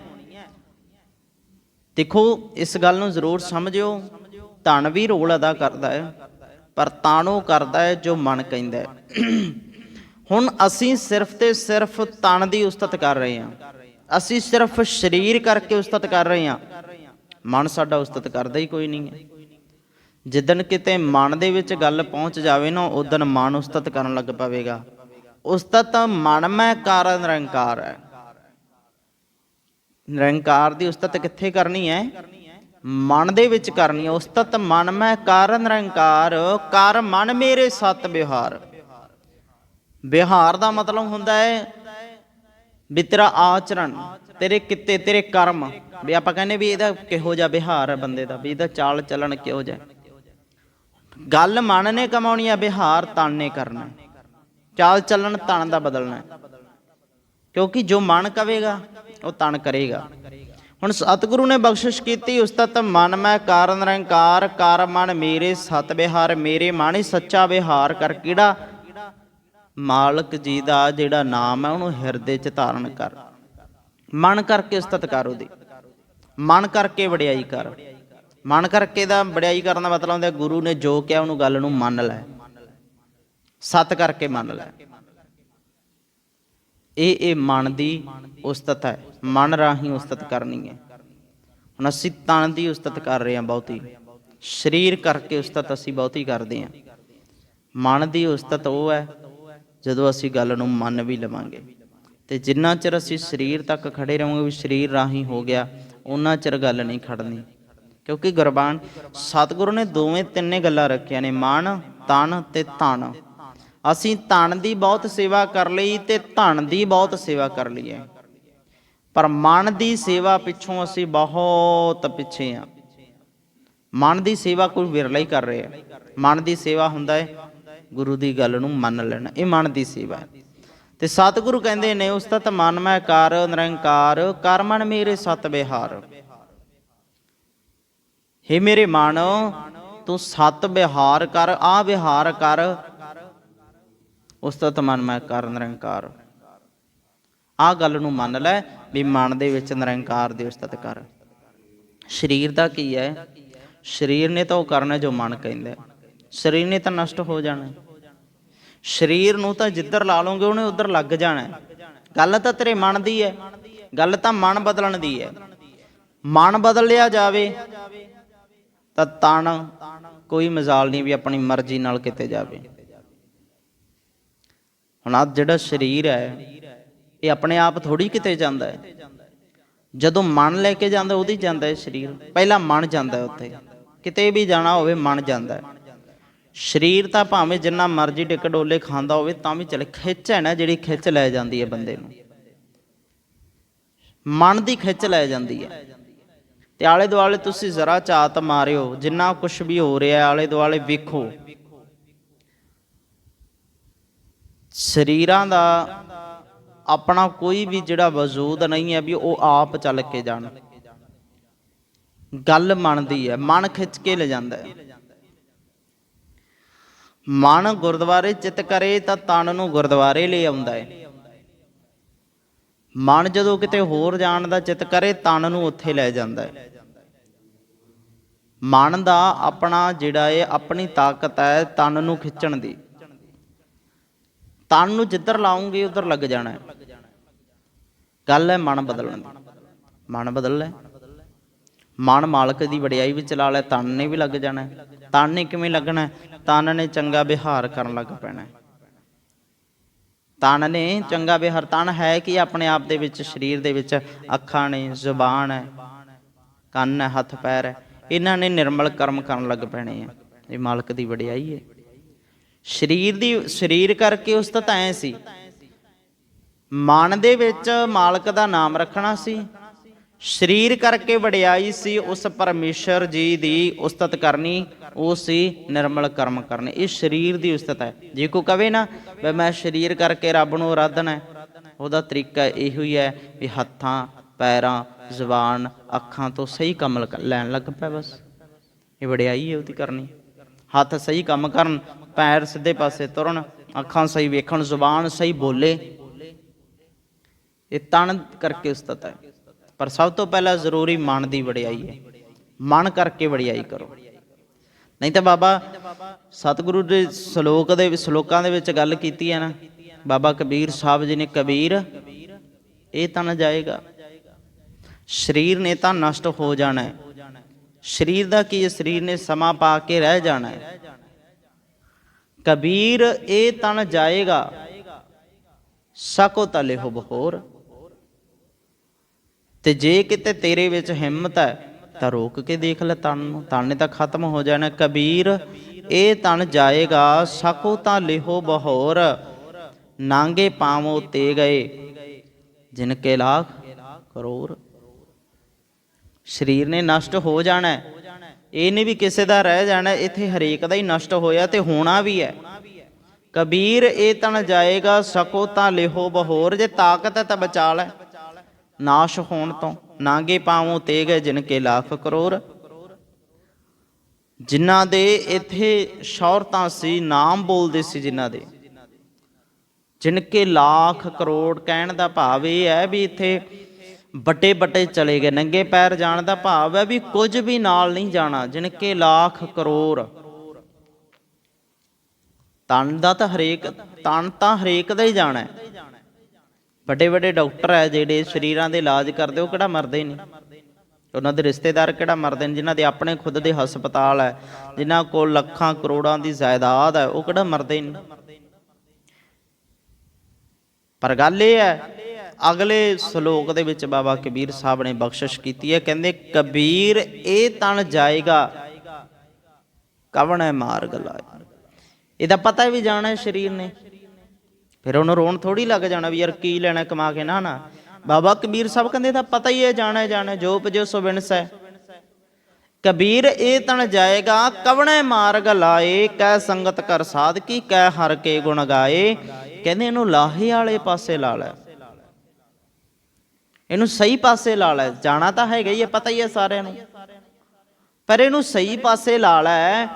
[SPEAKER 1] ਦੇਖੋ, ਇਸ ਗੱਲ ਨੂੰ ਜ਼ਰੂਰ ਸਮਝਿਓ। ਧਨ ਵੀ ਰੋਲ ਅਦਾ ਕਰਦਾ ਹੈ, ਪਰ ਤਾਣੋ ਕਰਦਾ ਹੈ ਜੋ ਮਨ ਕਹਿੰਦਾ ਹੈ। ਹੁਣ ਅਸੀਂ ਸਿਰਫ ਤੇ ਸਿਰਫ ਤਨ ਦੀ ਉਸਤਤ ਕਰ ਰਹੇ ਹਾਂ। ਅਸੀਂ ਸਿਰਫ ਸਰੀਰ ਕਰਕੇ ਉਸਤਤ ਕਰ ਰਹੇ ਹਾਂ। ਮਨ ਸਾਡਾ ਉਸਤਤ ਕਰਦਾ ਹੀ ਕੋਈ ਨਹੀਂ ਹੈ। ਜਿੱਦਣ ਕਿਤੇ ਮਨ ਦੇ ਵਿੱਚ ਗੱਲ ਪਹੁੰਚ ਜਾਵੇ ਨਾ ਉਦੋਂ ਮਨ ਉਸਤਤ ਕਰਨ ਲੱਗ ਪਵੇਗਾ। ਉਸਤਤ ਮਨ ਮੈਂ ਕਾਰਨ ਨਿਰੰਕਾਰ ਹੈ। ਨਿਰੰਕਾਰ ਦੀ ਉਸਤਤ ਕਿੱਥੇ ਕਰਨੀ ਹੈ? ਮਨ ਦੇ ਵਿੱਚ ਕਰਨੀ ਹੈ। ਉਸਤਤ ਮਨ ਮੈਂ ਕਾਰਨ ਨਿਰੰਕਾਰ, ਕਰ ਮਨ ਮੇਰੇ ਸਤ ਵਿਹਾਰ। ਵਿਹਾਰ ਦਾ ਮਤਲਬ ਹੁੰਦਾ ਹੈ ਵੀ ਤੇਰਾ ਆਚਰਣ ਤੇਰੇ ਕਿੱਤੇ, ਤੇਰੇ ਕਰਮ। ਵੀ ਆਪਾਂ ਕਹਿੰਦੇ ਵੀ ਇਹਦਾ ਕਿਹੋ ਜਿਹਾ ਵਿਹਾਰ ਹੈ ਬੰਦੇ ਦਾ, ਵੀ ਇਹਦਾ ਚਾਲ ਚੱਲਣ ਕਿਹੋ ਜਿਹਾ। ਗੱਲ ਮਨ ਨੇ ਕਮਾਉਣੀ ਹੈ ਵਿਹਾਰ ਤਨ ਨੇ ਕਰਨਾ। ਚਾਲ ਚੱਲਣ ਤਨ ਦਾ ਬਦਲਣਾ। ਕਿਉਂਕਿ ਜੋ ਮਨ ਕਵੇਗਾ, ਉਹ ਤਨ ਕਰੇਗਾ। ਹੁਣ ਸਤਿਗੁਰੂ ਨੇ ਬਖਸ਼ਿਸ਼ ਕੀਤੀ ਉਸਤਤ ਮਨ ਮੈਂ ਕਾਰਨ ਨਿਰੰਕਾਰ ਕਰ ਮਨ ਮੇਰੇ ਸਤ ਵਿਹਾਰ, ਮੇਰੇ ਮਨ ਹੀ ਸੱਚਾ ਵਿਹਾਰ ਕਰ ਕਿਹੜਾ? ਮਾਲਕ ਜੀ ਦਾ ਜਿਹੜਾ ਨਾਮ ਹੈ, ਉਹਨੂੰ ਹਿਰਦੇ 'ਚ ਧਾਰਨ ਕਰ। ਮਨ ਕਰਕੇ ਉਸਤਤ ਕਰ ਉਹਦੀ। ਮਨ ਕਰਕੇ ਵਡਿਆਈ ਕਰ। ਮਨ ਕਰਕੇ ਦਾ ਵਡਿਆਈ ਕਰਨ ਦਾ ਮਤਲਬ ਹੁੰਦਾ ਗੁਰੂ ਨੇ ਜੋ ਕਿਹਾ ਉਹਨੂੰ ਗੱਲ ਨੂੰ ਮੰਨ ਲੈ। ਸਤ ਕਰਕੇ ਮੰਨ ਲੈ। ਇਹ ਇਹ ਮਨ ਦੀ ਉਸਤਤ ਹੈ। ਮਨ ਰਾਹੀਂ ਉਸਤਤ ਕਰਨੀ ਹੈ। ਹੁਣ ਅਸੀਂ ਤਨ ਦੀ ਉਸਤਤ ਕਰ ਰਹੇ ਹਾਂ ਬਹੁਤੀ। ਸਰੀਰ ਕਰਕੇ ਉਸਤਤ ਅਸੀਂ ਬਹੁਤੀ ਕਰਦੇ ਹਾਂ। ਮਨ ਦੀ ਉਸਤਤ ਉਹ ਹੈ ਜਦੋਂ ਅਸੀਂ ਗੱਲ ਨੂੰ ਮੰਨ ਵੀ ਲਵਾਂਗੇ। ਤੇ ਜਿੰਨਾ ਚਿਰ ਅਸੀਂ ਸਰੀਰ ਤੱਕ ਖੜੇ ਰਹਾਂਗੇ ਵੀ ਸਰੀਰ ਰਾਹੀਂ ਹੋ ਗਿਆ ਉਹਨਾਂ ਚਿਰ ਗੱਲ ਨਹੀਂ ਖੜਨੀ। ਕਿਉਂਕਿ ਗੁਰਬਾਨ ਸਤਿਗੁਰੂ ਨੇ ਦੋਵੇਂ ਤਿੰਨੇ ਗੱਲਾਂ ਰੱਖੀਆਂ ਨੇ ਮਨ ਤਨ ਤੇ ਧਨ। ਅਸੀਂ ਧਨ ਦੀ ਬਹੁਤ ਸੇਵਾ ਕਰ ਲਈ ਤੇ ਧਨ ਦੀ ਬਹੁਤ ਸੇਵਾ ਕਰ ਲਈ ਹੈ। ਪਰ ਮਨ ਦੀ ਸੇਵਾ ਪਿੱਛੋਂ ਅਸੀਂ ਬਹੁਤ ਪਿੱਛੇ ਆ ਮਨ ਦੀ ਸੇਵਾ ਕੋਈ ਵਿਰਲਾ ਹੀ ਕਰ ਰਿਹਾ। ਮਨ ਦੀ ਸੇਵਾ ਹੁੰਦਾ ਹੈ, ਗੁਰੂ ਦੀ ਗੱਲ ਨੂੰ ਮੰਨ ਲੈਣਾ। ਇਹ ਮਨ ਦੀ ਸੇਵਾ ਹੈ। ਤੇ ਸਤਿਗੁਰੂ ਕਹਿੰਦੇ ਨੇ ਉਸਤਤ ਮਨ ਮੈਂ ਕਰ, ਨਿਰੰਕਾਰ, ਕਰ ਮਨ ਮੇਰੇ ਸਤ ਵਿਹਾਰ। ਹੇ ਮੇਰੇ ਮਨ, ਤੂੰ ਸਤ ਵਿਹਾਰ ਕਰ, ਆ ਵਿਹਾਰ ਕਰ। ਉਸਤਤ ਮਨ ਮੈਂ ਕਰ, ਨਿਰੰਕਾਰ। ਆ ਗੱਲ ਨੂੰ ਮੰਨ ਲੈ ਵੀ ਮਨ ਦੇ ਵਿੱਚ ਨਿਰੰਕਾਰ ਦੇ ਉਸਤਤ ਕਰ। ਸਰੀਰ ਦਾ ਕੀ ਹੈ? ਸਰੀਰ ਨੇ ਤਾਂ ਉਹ ਕਰਨਾ ਜੋ ਮਨ ਕਹਿੰਦਾ। ਸਰੀਰ ਨੇ ਤਾਂ ਨਸ਼ਟ ਹੋ ਜਾਣਾ। ਸਰੀਰ ਨੂੰ ਤਾਂ ਜਿੱਧਰ ਲਾ ਲਓਗੇ ਉਹਨੇ ਉਧਰ ਲੱਗ ਜਾਣਾ। ਗੱਲ ਤਾਂ ਤੇਰੇ ਮਨ ਦੀ ਹੈ ਗੱਲ ਤਾਂ ਮਨ ਬਦਲਣ ਦੀ ਹੈ ਮਨ ਬਦਲ ਲਿਆ ਜਾਵੇ ਤਾਂ ਤਣ ਕੋਈ ਮਜ਼ਾਲ ਨਹੀਂ ਵੀ ਆਪਣੀ ਮਰਜ਼ੀ ਨਾਲ ਕਿਤੇ ਜਾਵੇ। ਹੁਣ ਆ ਜਿਹੜਾ ਸਰੀਰ ਹੈ ਇਹ ਆਪਣੇ ਆਪ ਥੋੜੀ ਕਿਤੇ ਜਾਂਦਾ ਹੈ ਜਦੋਂ ਮਨ ਲੈ ਕੇ ਜਾਂਦਾ, ਉਹਦੀ ਜਾਂਦਾ ਹੈ ਸਰੀਰ। ਪਹਿਲਾਂ ਮਨ ਜਾਂਦਾ ਉੱਥੇ। ਕਿਤੇ ਵੀ ਜਾਣਾ ਹੋਵੇ, ਮਨ ਜਾਂਦਾ ਹੈ ਸਰੀਰ ਤਾਂ ਭਾਵੇਂ ਜਿੰਨਾ ਮਰਜ਼ੀ ਟਿਕ ਡੋਲੇ ਖਾਂਦਾ ਹੋਵੇ, ਤਾਂ ਵੀ ਚਲੇ ਖਿੱਚ ਹੈ ਨਾ ਜਿਹੜੀ ਖਿੱਚ ਲੈ ਜਾਂਦੀ ਹੈ ਬੰਦੇ ਨੂੰ। ਮਨ ਦੀ ਖਿੱਚ ਲੈ ਜਾਂਦੀ ਹੈ। ਤੇ ਆਲੇ ਦੁਆਲੇ ਤੁਸੀਂ ਜ਼ਰਾ ਝਾਤ ਮਾਰਿਓ, ਜਿੰਨਾ ਕੁਝ ਵੀ ਹੋ ਰਿਹਾ ਆਲੇ ਦੁਆਲੇ ਵੇਖੋ। ਸਰੀਰਾਂ ਦਾ ਆਪਣਾ ਕੋਈ ਵੀ ਜਿਹੜਾ ਵਜੂਦ ਨਹੀਂ ਹੈ ਵੀ ਉਹ ਆਪ ਚੱਲ ਕੇ ਜਾਣ। ਗੱਲ ਮੰਨਦੀ ਹੈ, ਮਨ ਖਿੱਚ ਕੇ ਲੈ ਜਾਂਦਾ ਹੈ। ਮਨ ਗੁਰਦੁਆਰੇ ਚਿੱਤ ਕਰੇ ਤਾਂ ਤਨ ਨੂੰ ਗੁਰਦੁਆਰੇ ਲੈ ਆਉਂਦਾ ਹੈ ਮਨ ਜਦੋਂ ਕਿਤੇ ਹੋਰ ਜਾਣ ਦਾ ਚਿੱਤ ਕਰੇ, ਤਨ ਨੂੰ ਉੱਥੇ ਲੈ ਜਾਂਦਾ ਹੈ ਮਨ ਦਾ ਆਪਣਾ ਜਿਹੜਾ ਹੈ ਆਪਣੀ ਤਾਕਤ ਹੈ ਤਨ ਨੂੰ ਖਿੱਚਣ ਦੀ। ਤਨ ਨੂੰ ਜਿੱਧਰ ਲਾਉਂਗੇ, ਉਧਰ ਲੱਗ ਜਾਣਾ ਹੈ ਗੱਲ ਹੈ ਮਨ ਬਦਲਣ ਦੀ। ਮਨ ਬਦਲ ਲੈ। ਮਨ ਮਾਲਕ ਦੀ ਵਡਿਆਈ ਵਿੱਚ ਲਾ ਲੈ, ਤਨ ਨੇ ਵੀ ਲੱਗ ਜਾਣਾ ਤਨ ਨੇ ਕਿਵੇਂ ਲੱਗਣਾ ਤਨ ਨੇ ਚੰਗਾ ਵਿਹਾਰ ਕਰਨ ਲੱਗ ਪੈਣਾ ਤਨ ਨੇ ਚੰਗਾ ਵਿਹਾਰ, ਤਨ ਹੈ ਕਿ ਆਪਣੇ ਆਪ ਦੇ ਵਿੱਚ, ਸਰੀਰ ਦੇ ਵਿੱਚ, ਅੱਖਾਂ ਨੇ, ਜ਼ੁਬਾਨ ਹੈ, ਕੰਨ ਹੈ, ਹੱਥ, ਪੈਰ ਹੈ। ਇਹਨਾਂ ਨੇ ਨਿਰਮਲ ਕਰਮ ਕਰਨ ਲੱਗ ਪੈਣੇ ਆ। ਇਹ ਮਾਲਕ ਦੀ ਵਡਿਆਈ ਹੈ। ਸਰੀਰ ਦੀ, ਸਰੀਰ ਕਰਕੇ ਉਸ ਤਾਂ ਐ ਸੀ। ਮਨ ਦੇ ਵਿੱਚ ਮਾਲਕ ਦਾ ਨਾਮ ਰੱਖਣਾ ਸੀ। ਸਰੀਰ ਕਰਕੇ ਵਡਿਆਈ ਸੀ, ਉਸ ਪਰਮੇਸ਼ਰ ਜੀ ਦੀ ਉਸਤਤ ਕਰਨੀ, ਉਹ ਸੀ ਨਿਰਮਲ ਕਰਮ ਕਰਨੇ। ਇਹ ਸਰੀਰ ਦੀ ਉਸਤਤ ਹੈ। ਜੇ ਕੋ ਕਵੇ ਨਾ ਵੀ ਮੈਂ ਸਰੀਰ ਕਰਕੇ ਰੱਬ ਨੂੰ ਆਰਾਧਨਾ ਹੈ, ਉਹਦਾ ਤਰੀਕਾ ਇਹੋ ਹੀ ਹੈ ਵੀ ਹੱਥਾਂ, ਪੈਰਾਂ, ਜ਼ੁਬਾਨ, ਅੱਖਾਂ ਤੋਂ ਸਹੀ ਕੰਮ ਲੈਣ ਲੱਗ ਪਿਆ ਬਸ। ਇਹ ਵਡਿਆਈ ਹੈ ਉਹਦੀ ਕਰਨੀ। ਹੱਥ ਸਹੀ ਕੰਮ ਕਰਨ, ਪੈਰ ਸਿੱਧੇ ਪਾਸੇ ਤੁਰਨ, ਅੱਖਾਂ ਸਹੀ ਵੇਖਣ, ਜ਼ੁਬਾਨ ਸਹੀ ਬੋਲੇ। ਇਹ ਤਣ ਕਰਕੇ ਉਸਤਤ ਹੈ। ਪਰ ਸਭ ਤੋਂ ਪਹਿਲਾਂ ਜ਼ਰੂਰੀ ਮਨ ਦੀ ਵਡਿਆਈ ਹੈ। ਮਨ ਕਰਕੇ ਵਡਿਆਈ ਕਰੋ। ਨਹੀਂ ਤਾਂ ਬਾਬਾ, ਸਤਿਗੁਰੂ ਦੇ ਸ਼ਲੋਕ ਦੇ ਸ਼ਲੋਕਾਂ ਦੇ ਵਿੱਚ ਗੱਲ ਕੀਤੀ ਹੈ ਨਾ। ਬਾਬਾ ਕਬੀਰ ਸਾਹਿਬ ਜੀ ਨੇ, ਕਬੀਰ, ਇਹ ਤਾਂ ਨਾ ਜਾਏਗਾ। ਸਰੀਰ ਨੇ ਤਾਂ ਨਸ਼ਟ ਹੋ ਜਾਣਾ ਹੈ। ਸਰੀਰ ਦਾ ਕੀ ਹੈ? ਸਰੀਰ ਨੇ ਸਮਾਂ ਪਾ ਕੇ ਰਹਿ ਜਾਣਾ ਹੈ। ਕਬੀਰ, ਇਹ ਤਣ ਜਾਏਗਾ। ਸਕੋ ਤਲੇ ਹੋ ਬਹੋਰ ਤੇ ਜੇ ਕਿਤੇ ਤੇਰੇ ਵਿੱਚ ਹਿੰਮਤ ਹੈ, ਤਾਂ ਰੋਕ ਕੇ ਦੇਖ ਲੈ ਤਨ ਨੂੰ। ਤਨ ਨੇ ਤਾਂ ਖਤਮ ਹੋ ਜਾਣਾ। ਕਬੀਰ, ਇਹ ਤਨ ਜਾਏਗਾ, ਸਕੋ ਤਾਂ ਲਿਹੋ ਬਹੋਰ। ਨਾਂਗੇ ਪਾਵੋ ਤੇ ਗਏ। ਜਿਨ ਕੇ ਲਾਖ ਕਰੋੜ ਸਰੀਰ ਨੇ ਨਸ਼ਟ ਹੋ ਜਾਣਾ। ਇਹ ਨਹੀਂ ਵੀ ਕਿਸੇ ਦਾ ਰਹਿ ਜਾਣਾ, ਇੱਥੇ ਹਰੇਕ ਦਾ ਹੀ ਨਸ਼ਟ ਹੋਇਆ ਤੇ ਹੋਣਾ ਵੀ ਹੈ। ਕਬੀਰ, ਇਹ ਤਨ ਜਾਏਗਾ, ਸਕੋ ਤਾਂ ਲਿਹੋ ਬਹੋਰ। ਜੇ ਤਾਕਤ ਹੈ ਤਾਂ ਬਚਾ ਲੈ। ਨਾਸ਼ ਹੋਣ ਤੋਂ ਨਾਗੇ ਪਾਵੋਂ ਤੇ ਜਿਨ ਕੇ ਲੱਖ ਕਰੋੜ ਜਿਨ੍ਹਾਂ ਦੇ ਇੱਥੇ ਸ਼ੌਹਰਤਾਂ ਸੀ, ਨਾਮ ਬੋਲਦੇ ਸੀ ਜਿਨ੍ਹਾਂ ਦੇ। ਜਿਨ ਕੇ ਲੱਖ ਕਰੋੜ ਕਹਿਣ ਦਾ ਭਾਵ ਇਹ ਹੈ ਵੀ ਇੱਥੇ ਵੱਡੇ ਵੱਡੇ ਚਲੇ ਗਏ, ਨੰਗੇ ਪੈਰ ਜਾਣ ਦਾ ਭਾਵ ਹੈ ਵੀ ਕੁਝ ਵੀ ਨਾਲ ਨਹੀਂ ਜਾਣਾ, ਜਿਨ ਕੇ ਲੱਖ ਕਰੋੜ ਤਨ ਦਾ ਤਾਂ ਹਰੇਕ, ਤਨ ਤਾਂ ਹਰੇਕ ਦਾ ਹੀ ਜਾਣਾ ਹੈ। ਵੱਡੇ ਵੱਡੇ ਡਾਕਟਰ ਹੈ ਜਿਹੜੇ ਸਰੀਰਾਂ ਦੇ ਇਲਾਜ ਕਰਦੇ, ਉਹ ਕਿਹੜਾ ਮਰਦੇ ਨਹੀਂ। ਉਹਨਾਂ ਦੇ ਰਿਸ਼ਤੇਦਾਰ ਕਿਹੜਾ ਮਰਦੇ ਨੇ, ਜਿਨ੍ਹਾਂ ਦੇ ਆਪਣੇ ਖੁਦ ਦੇ ਹਸਪਤਾਲ ਹੈ, ਜਿਨ੍ਹਾਂ ਕੋਲ ਲੱਖਾਂ ਕਰੋੜਾਂ ਦੀ ਜਾਇਦਾਦ ਹੈ, ਉਹ ਕਿਹੜਾ ਮਰਦੇ ਨਹੀਂ। ਪਰ ਗੱਲ ਇਹ ਹੈ, ਅਗਲੇ ਸ਼ਲੋਕ ਦੇ ਵਿੱਚ ਬਾਬਾ ਕਬੀਰ ਸਾਹਿਬ ਨੇ ਬਖਸ਼ਿਸ਼ ਕੀਤੀ ਹੈ, ਕਹਿੰਦੇ, ਕਬੀਰ ਇਹ ਤਣ ਜਾਏਗਾ, ਕਵਣ ਹੈ ਮਾਰਗ ਲਾਏ? ਇਹਦਾ ਪਤਾ ਵੀ ਜਾਣਾ ਹੈ ਸਰੀਰ ਨੇ। ਫਿਰ ਉਹਨੂੰ ਰੋਣ ਥੋੜੀ ਲੱਗ ਜਾਣਾ ਵੀ ਯਾਰ ਕੀ ਲੈਣਾ ਕਮਾ ਕੇ, ਨਾ ਨਾ। ਬਾਬਾ ਕਬੀਰ ਸਾਹਿਬ ਕਹਿੰਦੇ ਤਾਂ ਪਤਾ ਹੀ ਹੈ, ਜਾਣਾ ਜਾਣਾ ਜੋ ਉਪਜੋ ਸੋ ਬਿਨਸੈ ਕਬੀਰ ਇਹ ਤਣ ਜਾਏਗਾ, ਕਵਣੇ ਮਾਰਗ ਲਾਏ, ਕਹਿ ਸੰਗਤ ਕਰ ਸਾਧਕੀ, ਕਹਿ ਹਰ ਕੇ ਗੁਣ ਗਾਏ। ਕਹਿੰਦੇ ਇਹਨੂੰ ਲਾਹੇ ਵਾਲੇ ਪਾਸੇ ਲਾ ਲੈ। ਇਹਨੂੰ ਸਹੀ ਪਾਸੇ ਲਾ ਲੈ। ਜਾਣਾ ਤਾਂ ਹੈਗਾ ਹੀ ਹੈ, ਪਤਾ ਹੀ ਹੈ ਸਾਰਿਆਂ ਨੂੰ। ਪਰ ਇਹਨੂੰ ਸਹੀ ਪਾਸੇ ਲਾ ਲੈ।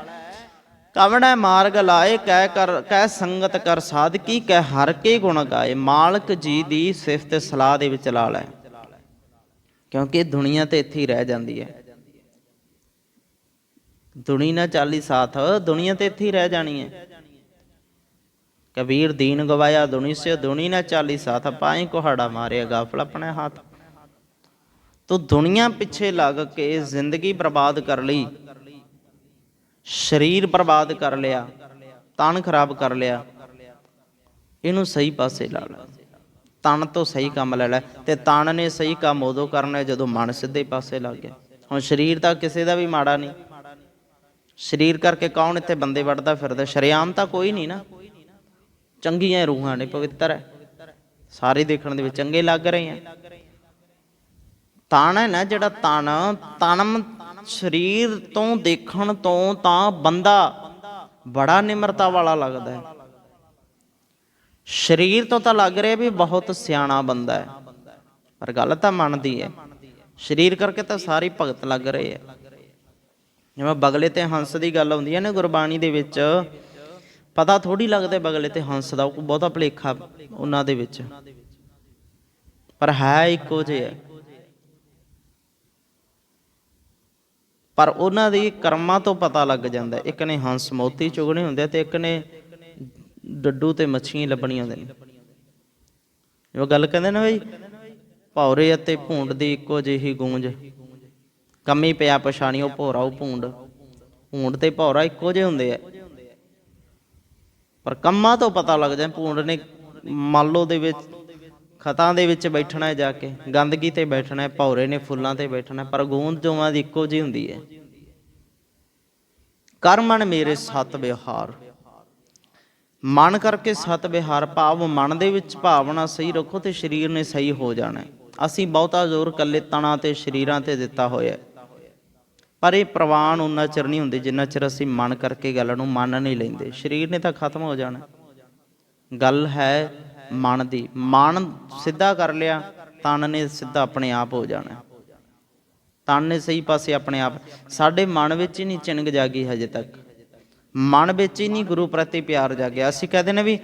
[SPEAKER 1] ਕਵਣਾ ਮਾਰਗ ਲਾਏ, ਕਹਿ ਕਰ, ਕਹਿ ਸੰਗਤ ਕਰ ਸਾਧਕੀ, ਕਹਿ ਹਰ ਕੇ ਗੁਣ ਗਾਏ। ਮਾਲਕ ਜੀ ਦੀ ਸਿਫਤ ਸਲਾਹ ਦੇ ਵਿੱਚ ਲਾ ਲੈ। ਕਿਉਂਕਿ ਇਹ ਦੁਨੀਆ ਤੇ ਇੱਥੇ ਹੀ ਰਹਿ ਜਾਂਦੀ ਹੈ। ਦੁਨੀ ਨਾ ਚਾਲੀ ਸਾਥ, ਦੁਨੀਆ ਤੇ ਇੱਥੇ ਹੀ ਰਹਿ ਜਾਣੀ ਹੈ। ਕਬੀਰ ਦੀਨ ਗਵਾਇਆ ਦੁਨੀ ਸੇ ਦੁਨੀ ਨਾ ਚਾਲੀ ਸਾਥ ਪਾਏ ਕੁਹਾੜਾ ਮਾਰਿਆ ਗਾਫਲ ਆਪਣੇ ਹੱਥ। ਤੋ ਦੁਨੀਆ ਪਿੱਛੇ ਲੱਗ ਕੇ ਜ਼ਿੰਦਗੀ ਬਰਬਾਦ ਕਰ ਲਈ। ਸਰੀਰ ਬਰਬਾਦ ਕਰ ਲਿਆ, ਤਨ ਖਰਾਬ ਕਰ ਲਿਆ। ਇਹਨੂੰ ਸਹੀ ਪਾਸੇ ਲਾ ਲੈ। ਤਨ ਤੋਂ ਸਹੀ ਕੰਮ ਲੈ ਲੈ। ਤੇ ਤਨ ਨੇ ਸਹੀ ਕੰਮ ਉਦੋਂ ਕਰਨਾ ਜਦੋਂ ਮਨ ਸਿੱਧੇ ਪਾਸੇ ਲੱਗ ਗਿਆ। ਹੁਣ ਸਰੀਰ ਤਾਂ ਕਿਸੇ ਦਾ ਵੀ ਮਾੜਾ ਨਹੀਂ। ਸਰੀਰ ਕਰਕੇ ਕੌਣ ਇੱਥੇ ਬੰਦੇ ਵੜਦਾ ਫਿਰਦਾ? ਸ਼ਰਿਆਮ ਤਾਂ ਕੋਈ ਨਹੀਂ ਨਾ। ਚੰਗੀਆਂ ਰੂਹਾਂ ਨੇ, ਪਵਿੱਤਰ ਹੈ। ਸਾਰੇ ਦੇਖਣ ਦੇ ਵਿੱਚ ਚੰਗੇ ਲੱਗ ਰਹੇ ਆ ਤਨ ਹੈ ਨਾ ਜਿਹੜਾ ਤਨ, ਤਨਮ ਸਰੀਰ ਤੋਂ ਦੇਖਣ ਤੋਂ ਤਾਂ ਬੰਦਾ ਬੜਾ ਨਿਮਰਤਾ ਵਾਲਾ ਲੱਗਦਾ ਹੈ। ਸਰੀਰ ਤੋਂ ਤਾਂ ਲੱਗ ਰਿਹਾ ਵੀ ਬਹੁਤ ਸਿਆਣਾ ਬੰਦਾ ਹੈ। ਪਰ ਗੱਲ ਤਾਂ ਮਨ ਹੈ। ਸਰੀਰ ਕਰਕੇ ਤਾਂ ਸਾਰੀ ਭਗਤ ਲੱਗ ਰਹੇ ਹੈ। ਜਿਵੇਂ ਬਗਲੇ ਤੇ ਹੰਸ ਦੀ ਗੱਲ ਆਉਂਦੀ ਹੈ ਨਾ ਗੁਰਬਾਣੀ ਦੇ ਵਿੱਚ, ਪਤਾ ਥੋੜੀ ਲੱਗਦਾ ਬਗਲੇ ਤੇ ਹੰਸ ਦਾ, ਉਹ ਬਹੁਤਾ ਭਲੇਖਾ ਉਹਨਾਂ ਦੇ ਵਿੱਚ। ਪਰ ਹੈ ਇੱਕੋ ਜਿਹਾ ਪਰ ਉਹਨਾਂ ਦੀ ਕਰਮਾਂ ਤੋਂ ਪਤਾ ਲੱਗ ਜਾਂਦਾ ਇੱਕ ਨੇ ਹੰਸ ਮੋਤੀ ਚੁਗਣੇ ਹੁੰਦੇ ਤੇ ਇੱਕ ਨੇ ਡੱਡੂ ਤੇ ਮੱਛੀਆਂ ਲੱਭਣੀਆਂ ਹੁੰਦੇ ਨੇ। ਉਹ ਗੱਲ ਕਹਿੰਦੇ ਨਾ ਬਈ, ਭੌਰੇ ਅਤੇ ਭੂੰਡ ਦੀ ਇੱਕੋ ਜਿਹੀ ਗੂੰਜ। ਕੰਮੀ ਪਿਆ ਪਛਾਣੀ ਉਹ ਭੌਰਾ ਉਹ ਭੂੰਡ। ਭੂੰਡ ਤੇ ਭੌਰਾ ਇੱਕੋ ਜਿਹੇ ਹੁੰਦੇ ਆ। ਪਰ ਕੰਮਾਂ ਤੋਂ ਪਤਾ ਲੱਗ ਜਾਂਦਾ, ਭੂੰਡ ਨੇ ਮੰਨ ਲਓ ਦੇ ਵਿੱਚ ਖਤਾਂ ਦੇ ਵਿੱਚ ਬੈਠਣਾ ਹੈ ਜਾ ਕੇ, ਗੰਦਗੀ ਤੇ ਬੈਠਣਾ ਹੈ, ਭੌਰੇ ਨੇ ਫੁੱਲਾਂ ਤੇ ਬੈਠਣਾ ਪਰ ਗੂੰਦ ਦੋਵਾਂ ਦੀ ਇੱਕੋ ਜਿਹੀ ਹੁੰਦੀ ਹੈ। ਕਰਮਣ ਮੇਰੇ ਸਤ ਵਿਹਾਰ। ਮਨ ਕਰਕੇ ਸਤ ਵਿਹਾਰ ਭਾਵ, ਮਨ ਦੇ ਵਿੱਚ ਭਾਵਨਾ ਸਹੀ ਰੱਖੋ ਤੇ ਸਰੀਰ ਨੇ ਸਹੀ ਹੋ ਜਾਣਾ ਅਸੀਂ ਬਹੁਤਾ ਜ਼ੋਰ ਕੱਲੇ ਤਣਾ ਤੇ ਸਰੀਰਾਂ ਤੇ ਦਿੱਤਾ ਹੋਇਆ ਪਰ ਇਹ ਪ੍ਰਵਾਨ ਉਨਾ ਚਿਰ ਨਹੀਂ ਹੁੰਦੇ ਜਿੰਨਾ ਚਿਰ ਅਸੀਂ ਮਨ ਕਰਕੇ ਗੱਲ ਨੂੰ ਮੰਨ ਨਹੀਂ ਲੈਂਦੇ। ਸਰੀਰ ਨੇ ਤਾਂ ਖਤਮ ਹੋ ਜਾਣਾ। ਗੱਲ ਹੈ ਮਨ ਦੀ। ਮਨ ਸਿੱਧਾ ਕਰ ਲਿਆ, ਤਨ ਨੇ ਸਿੱਧਾ ਆਪਣੇ ਆਪ ਹੋ ਜਾਣਾ। ਤਨ ਨੇ ਸਹੀ ਪਾਸੇ ਆਪਣੇ ਆਪ। ਸਾਡੇ ਮਨ ਵਿੱਚ ਹੀ ਨਹੀਂ ਚਿੰਗ ਜਾਗੀ ਹਜੇ ਤੱਕ। ਮਨ ਵਿੱਚ ਹੀ ਨਹੀਂ ਗੁਰੂ ਪ੍ਰਤੀ ਪਿਆਰ ਜਾਗਿਆ। ਅਸੀਂ ਕਹਦੇ ਨੇ ਵੀ,